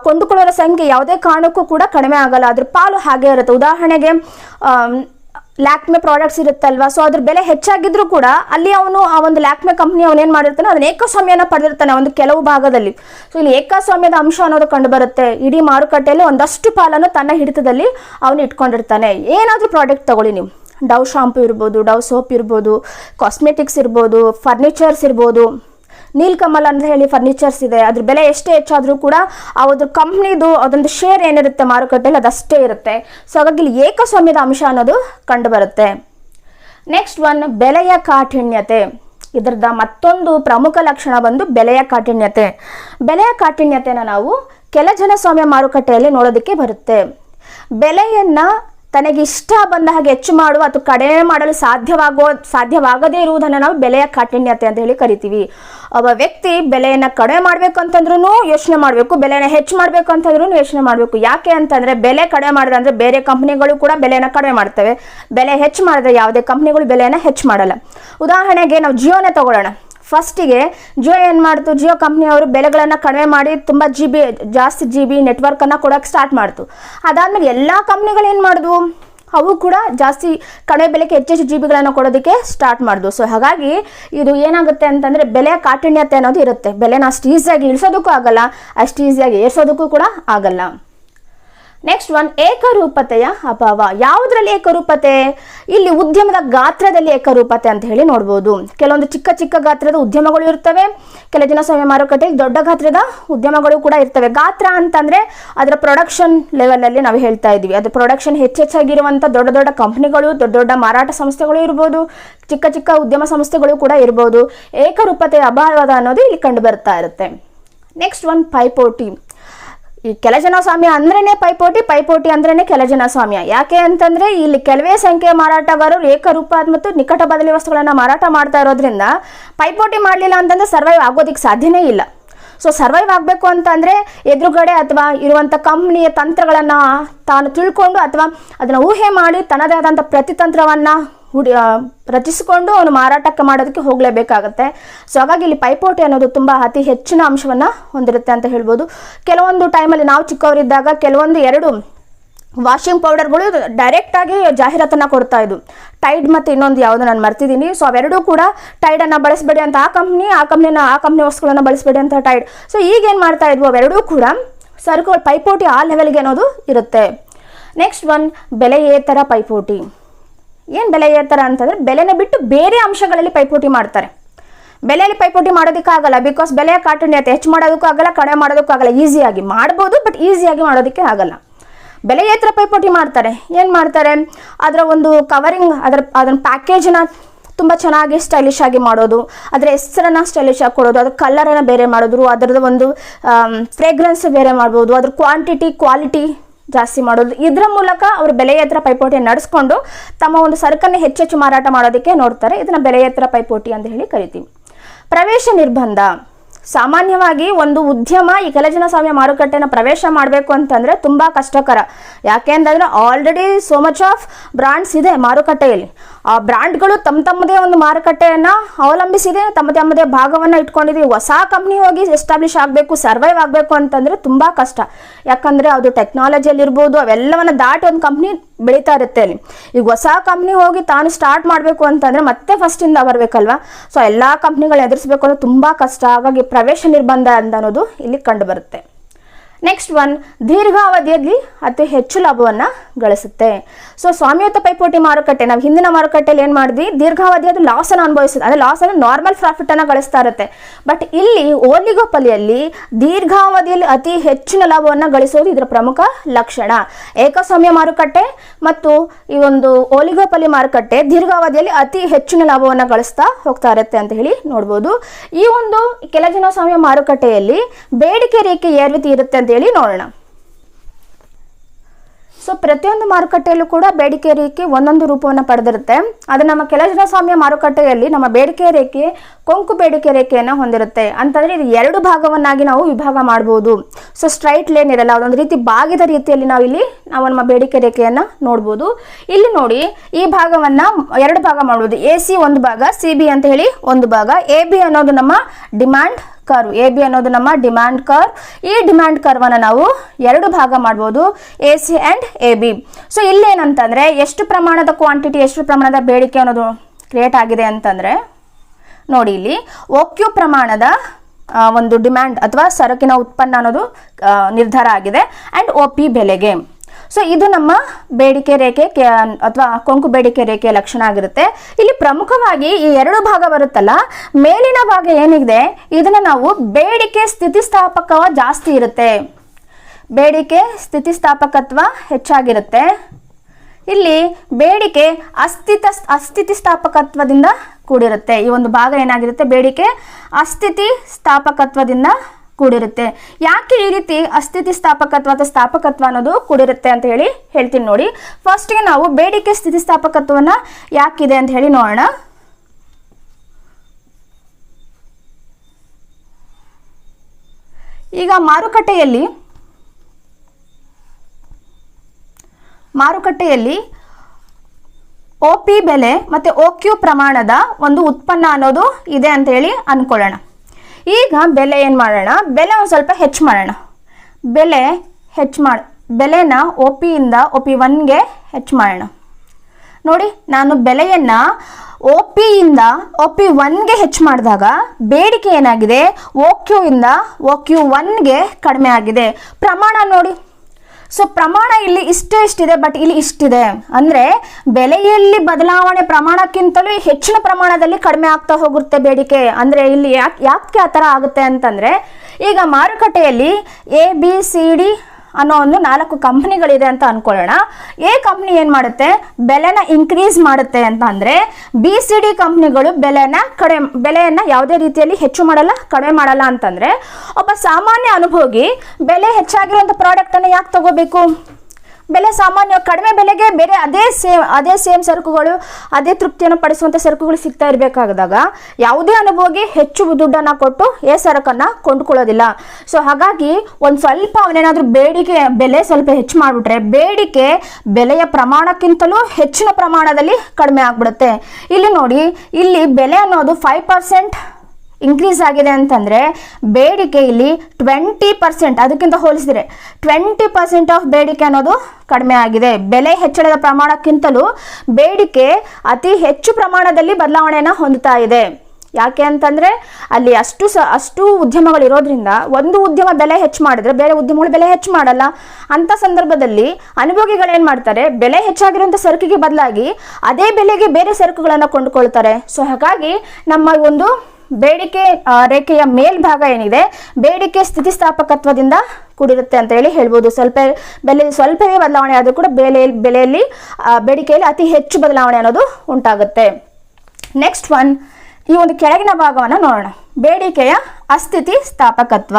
ಕೊಂಡುಕೊಳ್ಳೋರ ಸಂಖ್ಯೆ ಯಾವುದೇ ಕಾರಣಕ್ಕೂ ಕೂಡ ಕಡಿಮೆ ಆಗಲ್ಲ. ಅದ್ರ ಪಾಲು ಹಾಗೆ ಇರುತ್ತೆ. ಉದಾಹರಣೆಗೆ ಲ್ಯಾಕ್ಮೆ ಪ್ರಾಡಕ್ಟ್ಸ್ ಇರುತ್ತಲ್ವಾ? ಸೊ ಅದ್ರ ಬೆಲೆ ಹೆಚ್ಚಾಗಿದ್ರು ಕೂಡ ಅಲ್ಲಿ ಅವನು ಆ ಒಂದು ಲ್ಯಾಕ್ಮೆ ಕಂಪ್ನಿ ಅವನು ಏನು ಮಾಡಿರ್ತಾನೆ ಅದನ್ನ ಏಕಸ್ವಾಮ್ಯನ ಪಡೆದಿರ್ತಾನೆ ಒಂದು ಕೆಲವು ಭಾಗದಲ್ಲಿ. ಸೊ ಇಲ್ಲಿ ಏಕಸ್ವಾಮ್ಯದ ಅಂಶ ಅನ್ನೋದು ಕಂಡುಬರುತ್ತೆ. ಇಡೀ ಮಾರುಕಟ್ಟೆಯಲ್ಲಿ ಒಂದಷ್ಟು ಪಾಲನ್ನು ತನ್ನ ಹಿಡಿತದಲ್ಲಿ ಅವನು ಇಟ್ಕೊಂಡಿರ್ತಾನೆ. ಏನಾದರೂ ಪ್ರಾಡಕ್ಟ್ ತಗೊಳ್ಳಿ ನೀವು. ಡವ್ ಶಾಂಪು ಇರ್ಬೋದು ಡವ್ ಸೋಪ್ ಇರ್ಬೋದು ಕಾಸ್ಮೆಟಿಕ್ಸ್ ಇರ್ಬೋದು ಫರ್ನಿಚರ್ಸ್ ಇರ್ಬೋದು. ನೀಲ್ಕಮಲ್ ಅಂತ ಹೇಳಿ ಫರ್ನಿಚರ್ಸ್ ಇದೆ. ಅದ್ರ ಬೆಲೆ ಎಷ್ಟೇ ಹೆಚ್ಚಾದರೂ ಕೂಡ ಆ ಒಂದು ಕಂಪ್ನಿದು ಅದೊಂದು ಶೇರ್ ಏನಿರುತ್ತೆ ಮಾರುಕಟ್ಟೆಯಲ್ಲಿ ಅದಷ್ಟೇ ಇರುತ್ತೆ. ಸೊ ಹಾಗಾಗಿ ಇಲ್ಲಿ ಏಕಸ್ವಾಮ್ಯದ ಅಂಶ ಅನ್ನೋದು ಕಂಡು ಬರುತ್ತೆ ನೆಕ್ಸ್ಟ್ ಒನ್ ಬೆಲೆಯ ಕಾಠಿಣ್ಯತೆ. ಇದರದ ಮತ್ತೊಂದು ಪ್ರಮುಖ ಲಕ್ಷಣ ಬಂದು ಬೆಲೆಯ ಕಾಠಿಣ್ಯತೆ. ಬೆಲೆಯ ಕಾಠಿಣ್ಯತೆನ ನಾವು ಕೆಲ ಜನಸ್ವಾಮ್ಯ ಮಾರುಕಟ್ಟೆಯಲ್ಲಿ ನೋಡೋದಕ್ಕೆ ಬರುತ್ತೆ. ಬೆಲೆಯನ್ನ ತನಗೆ ಇಷ್ಟ ಬಂದ ಹಾಗೆ ಹೆಚ್ಚು ಮಾಡುವ ಅಥವಾ ಕಡಿಮೆ ಮಾಡಲು ಸಾಧ್ಯವಾಗುವ, ಸಾಧ್ಯವಾಗದೇ ಇರುವುದನ್ನು ನಾವು ಬೆಲೆಯ ಕಾಠಿಣ್ಯತೆ ಅಂತ ಹೇಳಿ ಕರಿತೀವಿ. ಒಬ್ಬ ವ್ಯಕ್ತಿ ಬೆಲೆಯನ್ನು ಕಡಿಮೆ ಮಾಡಬೇಕು ಅಂತಂದ್ರೂ ಯೋಚನೆ ಮಾಡಬೇಕು, ಬೆಲೆಯನ್ನು ಹೆಚ್ಚು ಮಾಡಬೇಕು ಅಂತಂದ್ರೂ ಯೋಚನೆ ಮಾಡಬೇಕು. ಯಾಕೆ ಅಂತಂದರೆ ಬೆಲೆ ಕಡಿಮೆ ಮಾಡಿದ್ರೆ ಅಂದ್ರೆ ಬೇರೆ ಕಂಪ್ನಿಗಳು ಕೂಡ ಬೆಲೆಯನ್ನು ಕಡಿಮೆ ಮಾಡ್ತವೆ. ಬೆಲೆ ಹೆಚ್ಚು ಮಾಡಿದ್ರೆ ಯಾವುದೇ ಕಂಪ್ನಿಗಳು ಬೆಲೆಯನ್ನು ಹೆಚ್ಚು ಮಾಡಲ್ಲ. ಉದಾಹರಣೆಗೆ ನಾವು ಜಿಯೋನೇ ತಗೊಳ್ಳೋಣ. ಫಸ್ಟಿಗೆ ಜಿಯೋ ಏನು ಮಾಡ್ತು? ಜಿಯೋ ಕಂಪ್ನಿಯವರು ಬೆಲೆಗಳನ್ನು ಕಡಿಮೆ ಮಾಡಿ ತುಂಬ ಜಿ ಬಿ ಜಾಸ್ತಿ ಜಿ ಬಿ ನೆಟ್ವರ್ಕನ್ನು ಕೊಡೋಕೆ ಸ್ಟಾರ್ಟ್ ಮಾಡ್ತು. ಅದಾದಮೇಲೆ ಎಲ್ಲ ಕಂಪ್ನಿಗಳು ಏನು ಮಾಡಿದ್ವು? ಅವು ಕೂಡ ಜಾಸ್ತಿ ಕಡಿಮೆ ಬೆಲೆಗೆ ಹೆಚ್ಚೆಚ್ಚು ಜಿ ಬಿಗಳನ್ನು ಕೊಡೋದಕ್ಕೆ ಸ್ಟಾರ್ಟ್ ಮಾಡಿದ್ವು. ಸೊ ಹಾಗಾಗಿ ಇದು ಏನಾಗುತ್ತೆ ಅಂತಂದರೆ ಬೆಲೆ ಕಾಠಿಣ್ಯತೆ ಅನ್ನೋದು ಇರುತ್ತೆ. ಬೆಲೆನ ಅಷ್ಟು ಈಸಿಯಾಗಿ ಇಳಿಸೋದಕ್ಕೂ ಆಗಲ್ಲ, ಅಷ್ಟು ಈಸಿಯಾಗಿ ಏರಿಸೋದಕ್ಕೂ ಕೂಡ ಆಗಲ್ಲ. ನೆಕ್ಸ್ಟ್ ಒನ್ ಏಕರೂಪತೆಯ ಅಭಾವ. ಯಾವುದರಲ್ಲಿ ಏಕರೂಪತೆ? ಇಲ್ಲಿ ಉದ್ಯಮದ ಗಾತ್ರದಲ್ಲಿ ಏಕರೂಪತೆ ಅಂತ ಹೇಳಿ ನೋಡ್ಬೋದು. ಕೆಲವೊಂದು ಚಿಕ್ಕ ಚಿಕ್ಕ ಗಾತ್ರದ ಉದ್ಯಮಗಳು ಇರ್ತವೆ. ಕೆಲ ದಿನ ಸಮಯ ಮಾರುಕಟ್ಟೆಯಲ್ಲಿ ದೊಡ್ಡ ಗಾತ್ರದ ಉದ್ಯಮಗಳು ಕೂಡ ಇರ್ತವೆ. ಗಾತ್ರ ಅಂತಂದ್ರೆ ಅದರ ಪ್ರೊಡಕ್ಷನ್ ಲೆವೆಲಲ್ಲಿ ನಾವು ಹೇಳ್ತಾ ಇದ್ವಿ ಅದು ಪ್ರೊಡಕ್ಷನ್ ಹೆಚ್ಚೆಚ್ಚಾಗಿರುವಂಥ ದೊಡ್ಡ ದೊಡ್ಡ ಕಂಪ್ನಿಗಳು ದೊಡ್ಡ ದೊಡ್ಡ ಮಾರಾಟ ಸಂಸ್ಥೆಗಳು ಇರ್ಬೋದು. ಚಿಕ್ಕ ಚಿಕ್ಕ ಉದ್ಯಮ ಸಂಸ್ಥೆಗಳು ಕೂಡ ಇರ್ಬೋದು. ಏಕರೂಪತೆಯ ಅಭಾವದ ಅನ್ನೋದು ಇಲ್ಲಿ ಕಂಡು ಬರ್ತಾ ಇರುತ್ತೆ. ನೆಕ್ಸ್ಟ್ ಒನ್ ಪೈಪೋಟಿ. ಈ ಕೆಲಜನ ಸ್ವಾಮ್ಯ ಅಂದ್ರೇನೆ ಪೈಪೋಟಿ ಪೈಪೋಟಿ ಅಂದ್ರೇನೆ ಕೆಲಜನ ಸ್ವಾಮ್ಯ ಯಾಕೆ ಅಂತಂದ್ರೆ ಇಲ್ಲಿ ಕೆಲವೇ ಸಂಖ್ಯೆಯ ಮಾರಾಟಗಾರರು ಏಕರೂಪ ಮತ್ತು ನಿಕಟ ಬದಲಿ ವಸ್ತುಗಳನ್ನ ಮಾರಾಟ ಮಾಡ್ತಾ ಇರೋದ್ರಿಂದ ಪೈಪೋಟಿ ಮಾಡಲಿಲ್ಲ ಅಂತಂದ್ರೆ ಸರ್ವೈವ್ ಆಗೋದಿಕ್ಕೆ ಸಾಧ್ಯನೇ ಇಲ್ಲ. ಸೊ ಸರ್ವೈವ್ ಆಗಬೇಕು ಅಂತಂದರೆ ಎದುರುಗಡೆ ಅಥವಾ ಇರುವಂಥ ಕಂಪ್ನಿಯ ತಂತ್ರಗಳನ್ನು ತಾನು ತಿಳ್ಕೊಂಡು ಅಥವಾ ಅದನ್ನು ಊಹೆ ಮಾಡಿ ತನ್ನದೇ ಆದಂಥ ಪ್ರತಿತಂತ್ರವನ್ನು ಹುಡಿ ರಚಿಸಿಕೊಂಡು ಅವನು ಮಾರಾಟಕ್ಕೆ ಮಾಡೋದಕ್ಕೆ ಹೋಗಲೇಬೇಕಾಗತ್ತೆ. ಸೊ ಹಾಗಾಗಿ ಇಲ್ಲಿ ಪೈಪೋಟಿ ಅನ್ನೋದು ತುಂಬ ಅತಿ ಹೆಚ್ಚಿನ ಅಂಶವನ್ನು ಹೊಂದಿರುತ್ತೆ ಅಂತ ಹೇಳ್ಬೋದು. ಕೆಲವೊಂದು ಟೈಮಲ್ಲಿ ನಾವು ಚಿಕ್ಕವರಿದ್ದಾಗ ಕೆಲವೊಂದು ಎರಡು ವಾಷಿಂಗ್ ಪೌಡರ್ಗಳು ಡೈರೆಕ್ಟಾಗಿ ಜಾಹೀರಾತನ್ನು ಕೊಡ್ತಾ ಇದ್ದು ಟೈಡ್ ಮತ್ತು ಇನ್ನೊಂದು ಯಾವುದು ನಾನು ಮರ್ತಿದ್ದೀನಿ ಸೊ ಅವೆರಡೂ ಕೂಡ ಟೈಡನ್ನು ಬಳಸಬೇಡಿ ಅಂತ ಆ ಕಂಪ್ನಿ ಆ ಕಂಪ್ನಿನ ಆ ಕಂಪ್ನಿ ವಸ್ತುಗಳನ್ನು ಬಳಸಬೇಡಿ ಅಂತ ಟೈಡ್ ಸೊ ಈಗೇನು ಮಾಡ್ತಾ ಇದ್ವು? ಅವೆರಡೂ ಕೂಡ ಸರಕುಗಳು ಪೈಪೋಟಿ ಆ ಲೆವೆಲ್ಗೆ ಅನ್ನೋದು ಇರುತ್ತೆ. ನೆಕ್ಸ್ಟ್ ಒನ್ ಏತರ ಪೈಪೋಟಿ. ಏನು ಬೆಲೆ ಏತರ ಅಂತಂದ್ರೆ, ಬೆಲೆನ ಬಿಟ್ಟು ಬೇರೆ ಅಂಶಗಳಲ್ಲಿ ಪೈಪೋಟಿ ಮಾಡ್ತಾರೆ. ಬೆಲೆಯಲ್ಲಿ ಪೈಪೋಟಿ ಮಾಡೋದಕ್ಕಾಗಲ್ಲ ಬಿಕಾಸ್ ಬೆಲೆಯ ಕಾಠಿಣ್ಯತೆ ಹೆಚ್ಚು ಮಾಡೋದಕ್ಕೂ ಆಗಲ್ಲ, ಕಡಿಮೆ ಮಾಡೋದಕ್ಕೂ ಆಗಲ್ಲ. ಈಸಿಯಾಗಿ ಮಾಡ್ಬೋದು ಬಟ್ ಈಸಿಯಾಗಿ ಮಾಡೋದಕ್ಕೆ ಆಗಲ್ಲ. ಬೆಲೆ ಏತರ ಪೈಪೋಟಿ ಮಾಡ್ತಾರೆ. ಏನು ಮಾಡ್ತಾರೆ? ಅದರ ಒಂದು ಕವರಿಂಗ್ ಅದರ ಅದನ್ನ ಪ್ಯಾಕೇಜನ್ನ ತುಂಬ ಚೆನ್ನಾಗಿ ಸ್ಟೈಲಿಶ್ ಆಗಿ ಮಾಡೋದು, ಅದರ ಹೆಸರನ್ನ ಸ್ಟೈಲಿಶ್ ಆಗಿ ಕೊಡೋದು, ಅದ್ರ ಕಲರನ್ನು ಬೇರೆ ಮಾಡೋದು ಅದರದ್ದು ಒಂದು ಫ್ರೇಗ್ರೆನ್ಸ್ ಬೇರೆ ಮಾಡ್ಬೋದು, ಅದ್ರ ಕ್ವಾಂಟಿಟಿ ಕ್ವಾಲಿಟಿ ಜಾಸ್ತಿ ಮಾಡೋದು. ಇದರ ಮೂಲಕ ಅವರು ಬೆಲೆ ಎತ್ತರ ಪೈಪೋಟಿ ನಡೆಸ್ಕೊಂಡು ತಮ್ಮ ಒಂದು ಸರಕನ್ನು ಹೆಚ್ಚೆಚ್ಚು ಮಾರಾಟ ಮಾಡೋದಕ್ಕೆ ನೋಡ್ತಾರೆ. ಇದನ್ನ ಬೆಲೆ ಎತ್ತರ ಪೈಪೋಟಿ ಅಂತ ಹೇಳಿ ಕರಿತೀವಿ. ಪ್ರವೇಶ ನಿರ್ಬಂಧ. ಸಾಮಾನ್ಯವಾಗಿ ಒಂದು ಉದ್ಯಮ ಈ ಕಲಜನ ಸ್ವಾಮ್ಯ ಮಾರುಕಟ್ಟೆನ ಪ್ರವೇಶ ಮಾಡಬೇಕು ಅಂತಂದ್ರೆ ತುಂಬಾ ಕಷ್ಟಕರ. ಯಾಕೆ ಅಂತಂದ್ರೆ already so much of brands ಇದೆ ಮಾರುಕಟ್ಟೆಯಲ್ಲಿ. ಆ ಬ್ರಾಂಡ್ಗಳು ತಮ್ಮ ತಮ್ಮದೇ ಒಂದು ಮಾರುಕಟ್ಟೆಯನ್ನ ಅವಲಂಬಿಸಿದೆ, ತಮ್ಮ ತಮ್ಮದೇ ಭಾಗವನ್ನ ಇಟ್ಕೊಂಡಿದೆ. ಹೊಸ ಕಂಪ್ನಿ ಹೋಗಿ ಎಸ್ಟಾಬ್ಲಿಷ್ ಆಗಬೇಕು ಸರ್ವೈವ್ ಆಗಬೇಕು ಅಂತಂದ್ರೆ ತುಂಬಾ ಕಷ್ಟ. ಯಾಕಂದ್ರೆ ಅದು ಟೆಕ್ನಾಲಜಿಯಲ್ಲಿ ಇರ್ಬೋದು ಅವೆಲ್ಲವನ್ನ ದಾಟಿ ಒಂದು ಕಂಪ್ನಿ ಬೆಳೀತಾ ಇರುತ್ತೆ ಅಲ್ಲಿ. ಈಗ ಹೊಸ ಕಂಪ್ನಿ ಹೋಗಿ ತಾನು ಸ್ಟಾರ್ಟ್ ಮಾಡಬೇಕು ಅಂತಂದ್ರೆ ಮತ್ತೆ ಫಸ್ಟ್ ಇಂದ ಬರಬೇಕಲ್ವಾ? ಸೊ ಎಲ್ಲ ಕಂಪ್ನಿಗಳು ಎದುರಿಸಬೇಕು ಅಂದ್ರೆ ತುಂಬಾ ಕಷ್ಟ. ಹಾಗಾಗಿ ಪ್ರವೇಶ ನಿರ್ಬಂಧ ಅಂತ ಅನ್ನೋದು ಇಲ್ಲಿ ಕಂಡು ಬರುತ್ತೆ. ನೆಕ್ಸ್ಟ್ ಒನ್ ದೀರ್ಘಾವಧಿಯಲ್ಲಿ ಅತಿ ಹೆಚ್ಚು ಲಾಭವನ್ನು ಗಳಿಸುತ್ತೆ. ಸೊ ಸ್ವಾಮಿಯುತ ಪೈಪೋಟಿ ಮಾರುಕಟ್ಟೆ, ನಾವು ಹಿಂದಿನ ಮಾರುಕಟ್ಟೆಯಲ್ಲಿ ಏನು ಮಾಡಿದ್ವಿ? ದೀರ್ಘಾವಧಿ ಅದು ಲಾಸನ್ನು ಅನುಭವಿಸುತ್ತೆ. ಅಂದರೆ ಲಾಸನ್ನು ನಾರ್ಮಲ್ ಪ್ರಾಫಿಟನ್ನು ಗಳಿಸ್ತಾ ಇರುತ್ತೆ. ಬಟ್ ಇಲ್ಲಿ ಓಲಿಗೋಪಲಿಯಲ್ಲಿ ದೀರ್ಘಾವಧಿಯಲ್ಲಿ ಅತಿ ಹೆಚ್ಚಿನ ಲಾಭವನ್ನು ಗಳಿಸೋದು ಇದರ ಪ್ರಮುಖ ಲಕ್ಷಣ. ಏಕಸ್ವಾಮ್ಯ ಮಾರುಕಟ್ಟೆ ಮತ್ತು ಈ ಒಂದು ಓಲಿಗೋಪಲಿ ಮಾರುಕಟ್ಟೆ ದೀರ್ಘಾವಧಿಯಲ್ಲಿ ಅತಿ ಹೆಚ್ಚಿನ ಲಾಭವನ್ನು ಗಳಿಸ್ತಾ ಹೋಗ್ತಾ ಇರುತ್ತೆ ಅಂತ ಹೇಳಿ ನೋಡ್ಬೋದು. ಈ ಒಂದು ಕೆಲ ಜನಸ್ವಾಮ್ಯ ಮಾರುಕಟ್ಟೆಯಲ್ಲಿ ಬೇಡಿಕೆ ರೇಖೆ ರೀತಿ ಇರುತ್ತೆ ಅಂತ ಹೇಳಿ ನೋಡೋಣ. ಸೊ ಪ್ರತಿಯೊಂದು ಮಾರುಕಟ್ಟೆಯಲ್ಲೂ ಕೂಡ ಬೇಡಿಕೆ ರೇಖೆ ಒಂದೊಂದು ರೂಪವನ್ನು ಪಡೆದಿರುತ್ತೆ. ಅದು ನಮ್ಮ ಕೆಲ ಸ್ವಾಮ್ಯ ಮಾರುಕಟ್ಟೆಯಲ್ಲಿ ನಮ್ಮ ಬೇಡಿಕೆ ರೇಖೆ ಕೊಂಕು ಬೇಡಿಕೆ ರೇಖೆಯನ್ನು ಹೊಂದಿರುತ್ತೆ. ಅಂತಂದ್ರೆ ಇದು ಎರಡು ಭಾಗವನ್ನಾಗಿ ನಾವು ವಿಭಾಗ ಮಾಡ್ಬೋದು. ಸೊ ಸ್ಟ್ರೈಟ್ ಲೈನ್ ಇರಲ್ಲ, ಅದೊಂದು ರೀತಿ ಬಾಗಿದ ರೀತಿಯಲ್ಲಿ ನಾವು ಇಲ್ಲಿ ನಾವು ನಮ್ಮ ಬೇಡಿಕೆ ರೇಖೆಯನ್ನು ನೋಡ್ಬೋದು. ಇಲ್ಲಿ ನೋಡಿ, ಈ ಭಾಗವನ್ನ ಎರಡು ಭಾಗ ಮಾಡ್ಬೋದು. ಎ ಸಿ ಒಂದು ಭಾಗ, ಸಿ ಅಂತ ಹೇಳಿ ಒಂದು ಭಾಗ. ಎ ಅನ್ನೋದು ನಮ್ಮ ಡಿಮ್ಯಾಂಡ್ ಕರ್ವ್ ಎ ಬಿ ಅನ್ನೋದು ನಮ್ಮ ಡಿಮ್ಯಾಂಡ್ ಕರ್ವ್ ಈ ಡಿಮ್ಯಾಂಡ್ ಕರ್ವನ್ನು ನಾವು ಎರಡು ಭಾಗ ಮಾಡ್ಬೋದು A C and A B so ಇಲ್ಲೇನಂತಂದರೆ ಎಷ್ಟು ಪ್ರಮಾಣದ ಕ್ವಾಂಟಿಟಿ ಎಷ್ಟು ಪ್ರಮಾಣದ ಬೇಡಿಕೆ ಅನ್ನೋದು ಕ್ರಿಯೇಟ್ ಆಗಿದೆ ಅಂತಂದರೆ, ನೋಡಿ ಇಲ್ಲಿ, ಒಕ್ಯು ಪ್ರಮಾಣದ ಒಂದು ಡಿಮ್ಯಾಂಡ್ ಅಥವಾ ಸರಕಿನ ಉತ್ಪನ್ನ ಅನ್ನೋದು ನಿರ್ಧಾರ ಆಗಿದೆ. ಅಂಡ್ ಒ ಪಿ ಬೆಲೆಗೆ. ಸೊ ಇದು ನಮ್ಮ ಬೇಡಿಕೆ ರೇಖೆ ಅಥವಾ ಕೊಂಕು ಬೇಡಿಕೆ ರೇಖೆಯ ಲಕ್ಷಣ ಆಗಿರುತ್ತೆ. ಇಲ್ಲಿ ಪ್ರಮುಖವಾಗಿ ಈ ಎರಡು ಭಾಗ ಬರುತ್ತಲ್ಲ. ಮೇಲಿನ ಭಾಗ ಏನಿದೆ? ಇದನ್ನ ನಾವು ಬೇಡಿಕೆ ಸ್ಥಿತಿಸ್ಥಾಪಕವ ಜಾಸ್ತಿ ಇರುತ್ತೆ. ಬೇಡಿಕೆ ಸ್ಥಿತಿಸ್ಥಾಪಕತ್ವ ಹೆಚ್ಚಾಗಿರುತ್ತೆ. ಇಲ್ಲಿ ಬೇಡಿಕೆ ಅಸ್ಥಿತ ಸ್ಥಾಪಕತ್ವದಿಂದ ಕೂಡಿರುತ್ತೆ. ಈ ಒಂದು ಭಾಗ ಏನಾಗಿರುತ್ತೆ? ಬೇಡಿಕೆ ಅಸ್ಥಿತಿ ಸ್ಥಾಪಕತ್ವದಿಂದ ಕೂಡಿರುತ್ತೆ. ಯಾಕೆ ಈ ರೀತಿ ಅಸ್ಥಿತಿ ಸ್ಥಾಪಕತ್ವ ಅಥವಾ ಸ್ಥಾಪಕತ್ವ ಅನ್ನೋದು ಕೂಡಿರುತ್ತೆ ಅಂತ ಹೇಳಿ ಹೇಳ್ತೀನಿ ನೋಡಿ. ಫಸ್ಟ್ಗೆ ನಾವು ಬೇಡಿಕೆ ಸ್ಥಿತಿಸ್ಥಾಪಕತ್ವನ ಯಾಕಿದೆ ಅಂತ ಹೇಳಿ ನೋಡೋಣ. ಈಗ ಮಾರುಕಟ್ಟೆಯಲ್ಲಿ ಮಾರುಕಟ್ಟೆಯಲ್ಲಿ ಒ ಬೆಲೆ ಮತ್ತು ಒ ಕ್ಯೂ ಪ್ರಮಾಣದ ಒಂದು ಉತ್ಪನ್ನ ಅನ್ನೋದು ಇದೆ ಅಂತ ಹೇಳಿ ಅಂದ್ಕೊಳ್ಳೋಣ ಈಗ ಬೆಲೆ ಏನು ಮಾಡೋಣ? ಬೆಲೆ ಒಂದು ಸ್ವಲ್ಪ ಹೆಚ್ಚು ಮಾಡೋಣ. ಬೆಲೆ ಹೆಚ್ಚು ಮಾಡಿ, ಬೆಲೆನ ಒ ಪಿಯಿಂದ ಒ ಪಿ ಒನ್ಗೆ ಹೆಚ್ಚು ಮಾಡೋಣ. ನೋಡಿ, ನಾನು ಬೆಲೆಯನ್ನು ಒ ಪಿಯಿಂದ ಒ ಪಿ ಒನ್ಗೆ ಹೆಚ್ಚು ಮಾಡಿದಾಗ ಬೇಡಿಕೆ ಏನಾಗಿದೆ? ಓ ಕ್ಯೂ ಇಂದ ಒ ಕ್ಯೂ ಒನ್ಗೆ ಕಡಿಮೆ ಆಗಿದೆ. ಪ್ರಮಾಣ ನೋಡಿ. ಸೊ ಪ್ರಮಾಣ ಇಲ್ಲಿ ಇಷ್ಟೇ ಇಷ್ಟಿದೆ ಬಟ್ ಇಲ್ಲಿ ಇಷ್ಟಿದೆ. ಅಂದರೆ, ಬೆಲೆಯಲ್ಲಿ ಬದಲಾವಣೆ ಪ್ರಮಾಣಕ್ಕಿಂತಲೂ ಹೆಚ್ಚಿನ ಪ್ರಮಾಣದಲ್ಲಿ ಕಡಿಮೆ ಆಗ್ತಾ ಹೋಗುತ್ತೆ ಬೇಡಿಕೆ. ಅಂದರೆ, ಇಲ್ಲಿ ಯಾಕೆ ಯಾಕೆ ಆ ಥರ ಆಗುತ್ತೆ ಅಂತಂದರೆ, ಈಗ ಮಾರುಕಟ್ಟೆಯಲ್ಲಿ ಎ ಬಿ ಸಿ ಡಿ ಅನ್ನೋ ಒಂದು ನಾಲ್ಕು ಕಂಪ್ನಿಗಳಿದೆ ಅಂತ ಅನ್ಕೊಳ್ಳೋಣ. ಎ ಕಂಪ್ನಿ ಏನು ಮಾಡುತ್ತೆ? ಬೆಲೆನ ಇನ್ಕ್ರೀಸ್ ಮಾಡುತ್ತೆ ಅಂತ ಅಂದರೆ ಬಿ ಸಿ ಡಿ ಕಂಪ್ನಿಗಳು ಬೆಲೆನ ಕಡೆ, ಬೆಲೆಯನ್ನು ಯಾವುದೇ ರೀತಿಯಲ್ಲಿ ಹೆಚ್ಚು ಮಾಡಲ್ಲ, ಕಡಿಮೆ ಮಾಡಲ್ಲ ಅಂತಂದರೆ, ಒಬ್ಬ ಸಾಮಾನ್ಯ ಅನುಭೋಗಿ ಬೆಲೆ ಹೆಚ್ಚಾಗಿರುವಂಥ ಪ್ರಾಡಕ್ಟನ್ನು ಯಾಕೆ ತಗೋಬೇಕು? ಬೆಲೆ ಸಾಮಾನ್ಯ ಕಡಿಮೆ ಬೆಲೆಗೆ ಬೇರೆ ಅದೇ ಸೇಮ್ ಅದೇ ಸೇಮ್ ಸರಕುಗಳು, ಅದೇ ತೃಪ್ತಿಯನ್ನು ಪಡಿಸುವಂಥ ಸರಕುಗಳು ಸಿಗ್ತಾ ಇರಬೇಕಾದಾಗ ಯಾವುದೇ ಅನುಭವಕ್ಕೆ ಹೆಚ್ಚು ದುಡ್ಡನ್ನು ಕೊಟ್ಟು ಏ ಸರಕನ್ನು ಕೊಂಡುಕೊಳ್ಳೋದಿಲ್ಲ. ಸೊ ಹಾಗಾಗಿ ಒಂದು ಸ್ವಲ್ಪ ಅವನೇನಾದರೂ ಬೇಡಿಕೆ, ಬೆಲೆ ಸ್ವಲ್ಪ ಹೆಚ್ಚು ಮಾಡಿಬಿಟ್ರೆ ಬೇಡಿಕೆ ಬೆಲೆಯ ಪ್ರಮಾಣಕ್ಕಿಂತಲೂ ಹೆಚ್ಚಿನ ಪ್ರಮಾಣದಲ್ಲಿ ಕಡಿಮೆ ಆಗ್ಬಿಡುತ್ತೆ. ಇಲ್ಲಿ ನೋಡಿ, ಇಲ್ಲಿ ಬೆಲೆ ಅನ್ನೋದು ಫೈವ್ ಪರ್ಸೆಂಟ್ ಇನ್ಕ್ರೀಸ್ ಆಗಿದೆ ಅಂತಂದರೆ ಬೇಡಿಕೆ ಇಲ್ಲಿ ಟ್ವೆಂಟಿ ಪರ್ಸೆಂಟ್ ಅದಕ್ಕಿಂತ ಹೋಲಿಸಿದರೆ ಟ್ವೆಂಟಿ ಪರ್ಸೆಂಟ್ ಆಫ್ ಬೇಡಿಕೆ ಅನ್ನೋದು ಕಡಿಮೆ ಆಗಿದೆ. ಬೆಲೆ ಹೆಚ್ಚಳದ ಪ್ರಮಾಣಕ್ಕಿಂತಲೂ ಬೇಡಿಕೆ ಅತಿ ಹೆಚ್ಚು ಪ್ರಮಾಣದಲ್ಲಿ ಬದಲಾವಣೆಯನ್ನು ಹೊಂದುತ್ತಾ ಇದೆ. ಯಾಕೆ ಅಂತಂದರೆ ಅಲ್ಲಿ ಅಷ್ಟು ಸ, ಅಷ್ಟು ಉದ್ಯಮಗಳಿರೋದ್ರಿಂದ ಒಂದು ಉದ್ಯಮ ಬೆಲೆ ಹೆಚ್ಚು ಮಾಡಿದ್ರೆ ಬೇರೆ ಉದ್ಯಮಗಳು ಬೆಲೆ ಹೆಚ್ಚು ಮಾಡಲ್ಲ. ಅಂಥ ಸಂದರ್ಭದಲ್ಲಿ ಅನುಭೋಗಿಗಳು ಏನು ಮಾಡ್ತಾರೆ? ಬೆಲೆ ಹೆಚ್ಚಾಗಿರುವಂಥ ಸರಕಿಗೆ ಬದಲಾಗಿ ಅದೇ ಬೆಲೆಗೆ ಬೇರೆ ಸರಕುಗಳನ್ನು ಕೊಂಡುಕೊಳ್ತಾರೆ. ಸೊ ಹಾಗಾಗಿ ನಮ್ಮ ಒಂದು ಬೇಡಿಕೆ ರೇಖೆಯ ಮೇಲ್ಭಾಗ ಏನಿದೆ, ಬೇಡಿಕೆ ಸ್ಥಿತಿಸ್ಥಾಪಕತ್ವದಿಂದ ಕೂಡಿರುತ್ತೆ ಅಂತ ಹೇಳಿ ಹೇಳ್ಬೋದು. ಸ್ವಲ್ಪ ಬೆಲೆ ಸ್ವಲ್ಪವೇ ಬದಲಾವಣೆ ಆದರೂ ಕೂಡ ಬೆಲೆ ಬೆಲೆಯಲ್ಲಿ ಬೇಡಿಕೆಯಲ್ಲಿ ಅತಿ ಹೆಚ್ಚು ಬದಲಾವಣೆ ಅನ್ನೋದು ಉಂಟಾಗುತ್ತೆ. ನೆಕ್ಸ್ಟ್ ಒನ್ ಈ ಒಂದು ಕೆಳಗಿನ ಭಾಗವನ್ನು ನೋಡೋಣ. ಬೇಡಿಕೆಯ ಅಸ್ಥಿತಿ ಸ್ಥಾಪಕತ್ವ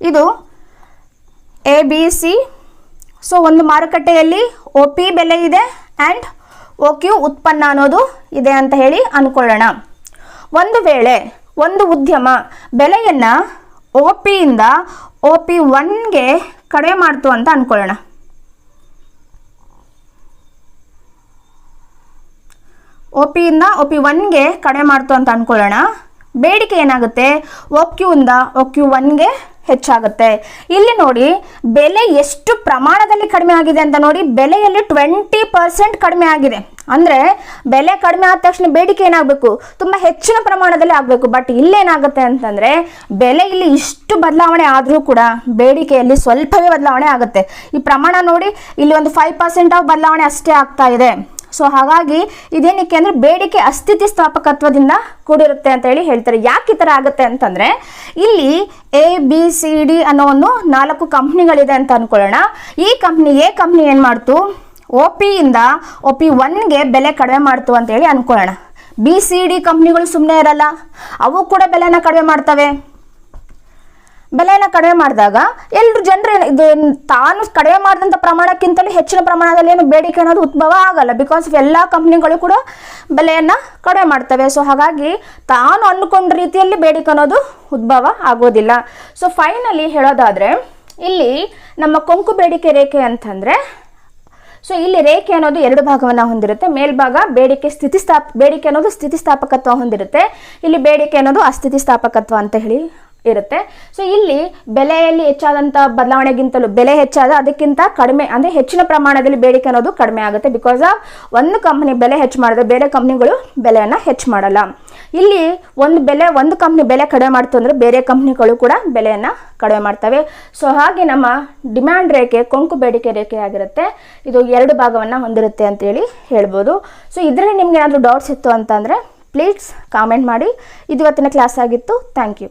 ಇದು ಎ ಬಿ ಸಿ ಸೊ ಒಂದು ಮಾರುಕಟ್ಟೆಯಲ್ಲಿ ಒ ಪಿ ಬೆಲೆ ಇದೆ ಆ್ಯಂಡ್ ಒ ಕ್ಯೂ ಉತ್ಪನ್ನ ಅನ್ನೋದು ಇದೆ ಅಂತ ಹೇಳಿ ಅಂದ್ಕೊಳ್ಳೋಣ ಒಂದು ವೇಳೆ ಒಂದು ಉದ್ಯಮ ಬೆಲೆಯನ್ನು ಒ ಪಿಯಿಂದ ಒ ಪಿ ಒನ್ಗೆ ಕಡಿಮೆ ಮಾಡ್ತು ಅಂತ ಅಂದ್ಕೊಳ್ಳೋಣ ಒ ಪಿಯಿಂದ ಒ ಪಿ ಒನ್ಗೆ ಕಡಿಮೆ ಮಾಡ್ತು ಅಂತ ಅಂದ್ಕೊಳ್ಳೋಣ ಬೇಡಿಕೆ ಏನಾಗುತ್ತೆ? ಒ ಕ್ಯೂಯಿಂದ ಒ ಕ್ಯೂ ಒನ್ಗೆ ಹೆಚ್ಚಾಗುತ್ತೆ. ಇಲ್ಲಿ ನೋಡಿ, ಬೆಲೆ ಎಷ್ಟು ಪ್ರಮಾಣದಲ್ಲಿ ಕಡಿಮೆ ಆಗಿದೆ ಅಂತ ನೋಡಿ, ಬೆಲೆಯಲ್ಲಿ ಟ್ವೆಂಟಿ ಪರ್ಸೆಂಟ್ ಕಡಿಮೆ ಆಗಿದೆ. ಅಂದರೆ, ಬೆಲೆ ಕಡಿಮೆ ಆದ ತಕ್ಷಣ ಬೇಡಿಕೆ ಏನಾಗಬೇಕು? ತುಂಬ ಹೆಚ್ಚಿನ ಪ್ರಮಾಣದಲ್ಲಿ ಆಗಬೇಕು. ಬಟ್ ಇಲ್ಲೇನಾಗುತ್ತೆ ಅಂತಂದರೆ, ಬೆಲೆ ಇಲ್ಲಿ ಇಷ್ಟು ಬದಲಾವಣೆ ಆದರೂ ಕೂಡ ಬೇಡಿಕೆಯಲ್ಲಿ ಸ್ವಲ್ಪವೇ ಬದಲಾವಣೆ ಆಗುತ್ತೆ. ಈ ಪ್ರಮಾಣ ನೋಡಿ, ಇಲ್ಲಿ ಒಂದು ಫೈವ್ ಪರ್ಸೆಂಟ್ ಆಫ್ ಬದಲಾವಣೆ ಅಷ್ಟೇ ಆಗ್ತಾ ಇದೆ. ಸೊ ಹಾಗಾಗಿ ಇದೇನಕ್ಕೆ ಅಂದರೆ ಬೇಡಿಕೆ ಅಸ್ಥಿತಿ ಸ್ಥಾಪಕತ್ವದಿಂದ ಕೂಡಿರುತ್ತೆ ಅಂತ ಹೇಳಿ ಹೇಳ್ತಾರೆ. ಯಾಕೆ ಈ ಥರ ಆಗುತ್ತೆ ಅಂತಂದರೆ ಇಲ್ಲಿ ಎ ಬಿ ಸಿ ಡಿ ಅನ್ನೋ ಒಂದು ನಾಲ್ಕು ಕಂಪ್ನಿಗಳಿದೆ ಅಂತ ಅಂದ್ಕೊಳ್ಳೋಣ ಈ ಕಂಪ್ನಿ ಎ ಕಂಪ್ನಿ ಏನು ಮಾಡ್ತು? ಒ ಪಿಯಿಂದ ಒ ಪಿ ಒನ್ಗೆ ಬೆಲೆ ಕಡಿಮೆ ಮಾಡ್ತು ಅಂತ ಹೇಳಿ ಅಂದ್ಕೊಳ್ಳೋಣ ಬಿ ಸಿ ಡಿ ಕಂಪ್ನಿಗಳು ಸುಮ್ಮನೆ ಇರಲ್ಲ. ಅವು ಕೂಡ ಬೆಲೆನ ಕಡಿಮೆ ಮಾಡ್ತವೆ. ಬೆಲೆನ ಕಡಿಮೆ ಮಾಡಿದಾಗ ಎಲ್ಲರೂ ಜನರು ಇದು ತಾನು ಕಡಿಮೆ ಮಾಡಿದಂಥ ಪ್ರಮಾಣಕ್ಕಿಂತಲೂ ಹೆಚ್ಚಿನ ಪ್ರಮಾಣದಲ್ಲಿ ಏನು ಬೇಡಿಕೆ ಅನ್ನೋದು ಉದ್ಭವ ಆಗಲ್ಲ. ಬಿಕಾಸ್ ಎಲ್ಲ ಕಂಪ್ನಿಗಳು ಕೂಡ ಬೆಲೆಯನ್ನು ಕಡಿಮೆ ಮಾಡ್ತವೆ. ಸೊ ಹಾಗಾಗಿ ತಾನು ಅಂದ್ಕೊಂಡ ರೀತಿಯಲ್ಲಿ ಬೇಡಿಕೆ ಅನ್ನೋದು ಉದ್ಭವ ಆಗೋದಿಲ್ಲ. ಸೊ ಫೈನಲಿ ಹೇಳೋದಾದರೆ, ಇಲ್ಲಿ ನಮ್ಮ ಕೊಂಕು ಬೇಡಿಕೆ ರೇಖೆ ಅಂತಂದರೆ ಸೊ ಇಲ್ಲಿ ರೇಖೆ ಅನ್ನೋದು ಎರಡು ಭಾಗವನ್ನು ಹೊಂದಿರುತ್ತೆ. ಮೇಲ್ಭಾಗ ಬೇಡಿಕೆ ಸ್ಥಿತಿಸ್ಥಾಪ ಬೇಡಿಕೆ ಅನ್ನೋದು ಸ್ಥಿತಿಸ್ಥಾಪಕತ್ವ ಹೊಂದಿರುತ್ತೆ. ಇಲ್ಲಿ ಬೇಡಿಕೆ ಅನ್ನೋದು ಅಸ್ಥಿತಿಸ್ಥಾಪಕತ್ವ ಅಂತ ಹೇಳಿ ಇರುತ್ತೆ. ಸೊ ಇಲ್ಲಿ ಬೆಲೆಯಲ್ಲಿ ಹೆಚ್ಚಾದಂಥ ಬದಲಾವಣೆಗಿಂತಲೂ ಬೆಲೆ ಹೆಚ್ಚಾದ ಅದಕ್ಕಿಂತ ಕಡಿಮೆ, ಅಂದರೆ ಹೆಚ್ಚಿನ ಪ್ರಮಾಣದಲ್ಲಿ ಬೇಡಿಕೆ ಅನ್ನೋದು ಕಡಿಮೆ ಆಗುತ್ತೆ. ಬಿಕಾಸ್ ಆಫ್ ಒಂದು ಕಂಪ್ನಿ ಬೆಲೆ ಹೆಚ್ಚು ಮಾಡಿದ್ರೆ ಬೇರೆ ಕಂಪ್ನಿಗಳು ಬೆಲೆಯನ್ನು ಹೆಚ್ಚು ಮಾಡಲ್ಲ. ಇಲ್ಲಿ ಒಂದು ಬೆಲೆ, ಒಂದು ಕಂಪ್ನಿ ಬೆಲೆ ಕಡಿಮೆ ಮಾಡ್ತು ಅಂದರೆ ಬೇರೆ ಕಂಪ್ನಿಗಳು ಕೂಡ ಬೆಲೆಯನ್ನು ಕಡಿಮೆ ಮಾಡ್ತವೆ. ಸೊ ಹಾಗೆ ನಮ್ಮ ಡಿಮ್ಯಾಂಡ್ ರೇಖೆ, ಕೊಂಕು ಬೇಡಿಕೆ ರೇಖೆ ಆಗಿರುತ್ತೆ. ಇದು ಎರಡು ಭಾಗವನ್ನು ಹೊಂದಿರುತ್ತೆ ಅಂತೇಳಿ ಹೇಳ್ಬೋದು. ಸೊ ಇದರಲ್ಲಿ ನಿಮ್ಗೆ ಏನಾದರೂ ಡೌಟ್ಸ್ ಇತ್ತು ಅಂತಂದರೆ ಪ್ಲೀಸ್ ಕಾಮೆಂಟ್ ಮಾಡಿ. ಇದು ಇವತ್ತಿನ ಕ್ಲಾಸ್ ಆಗಿತ್ತು. Thank you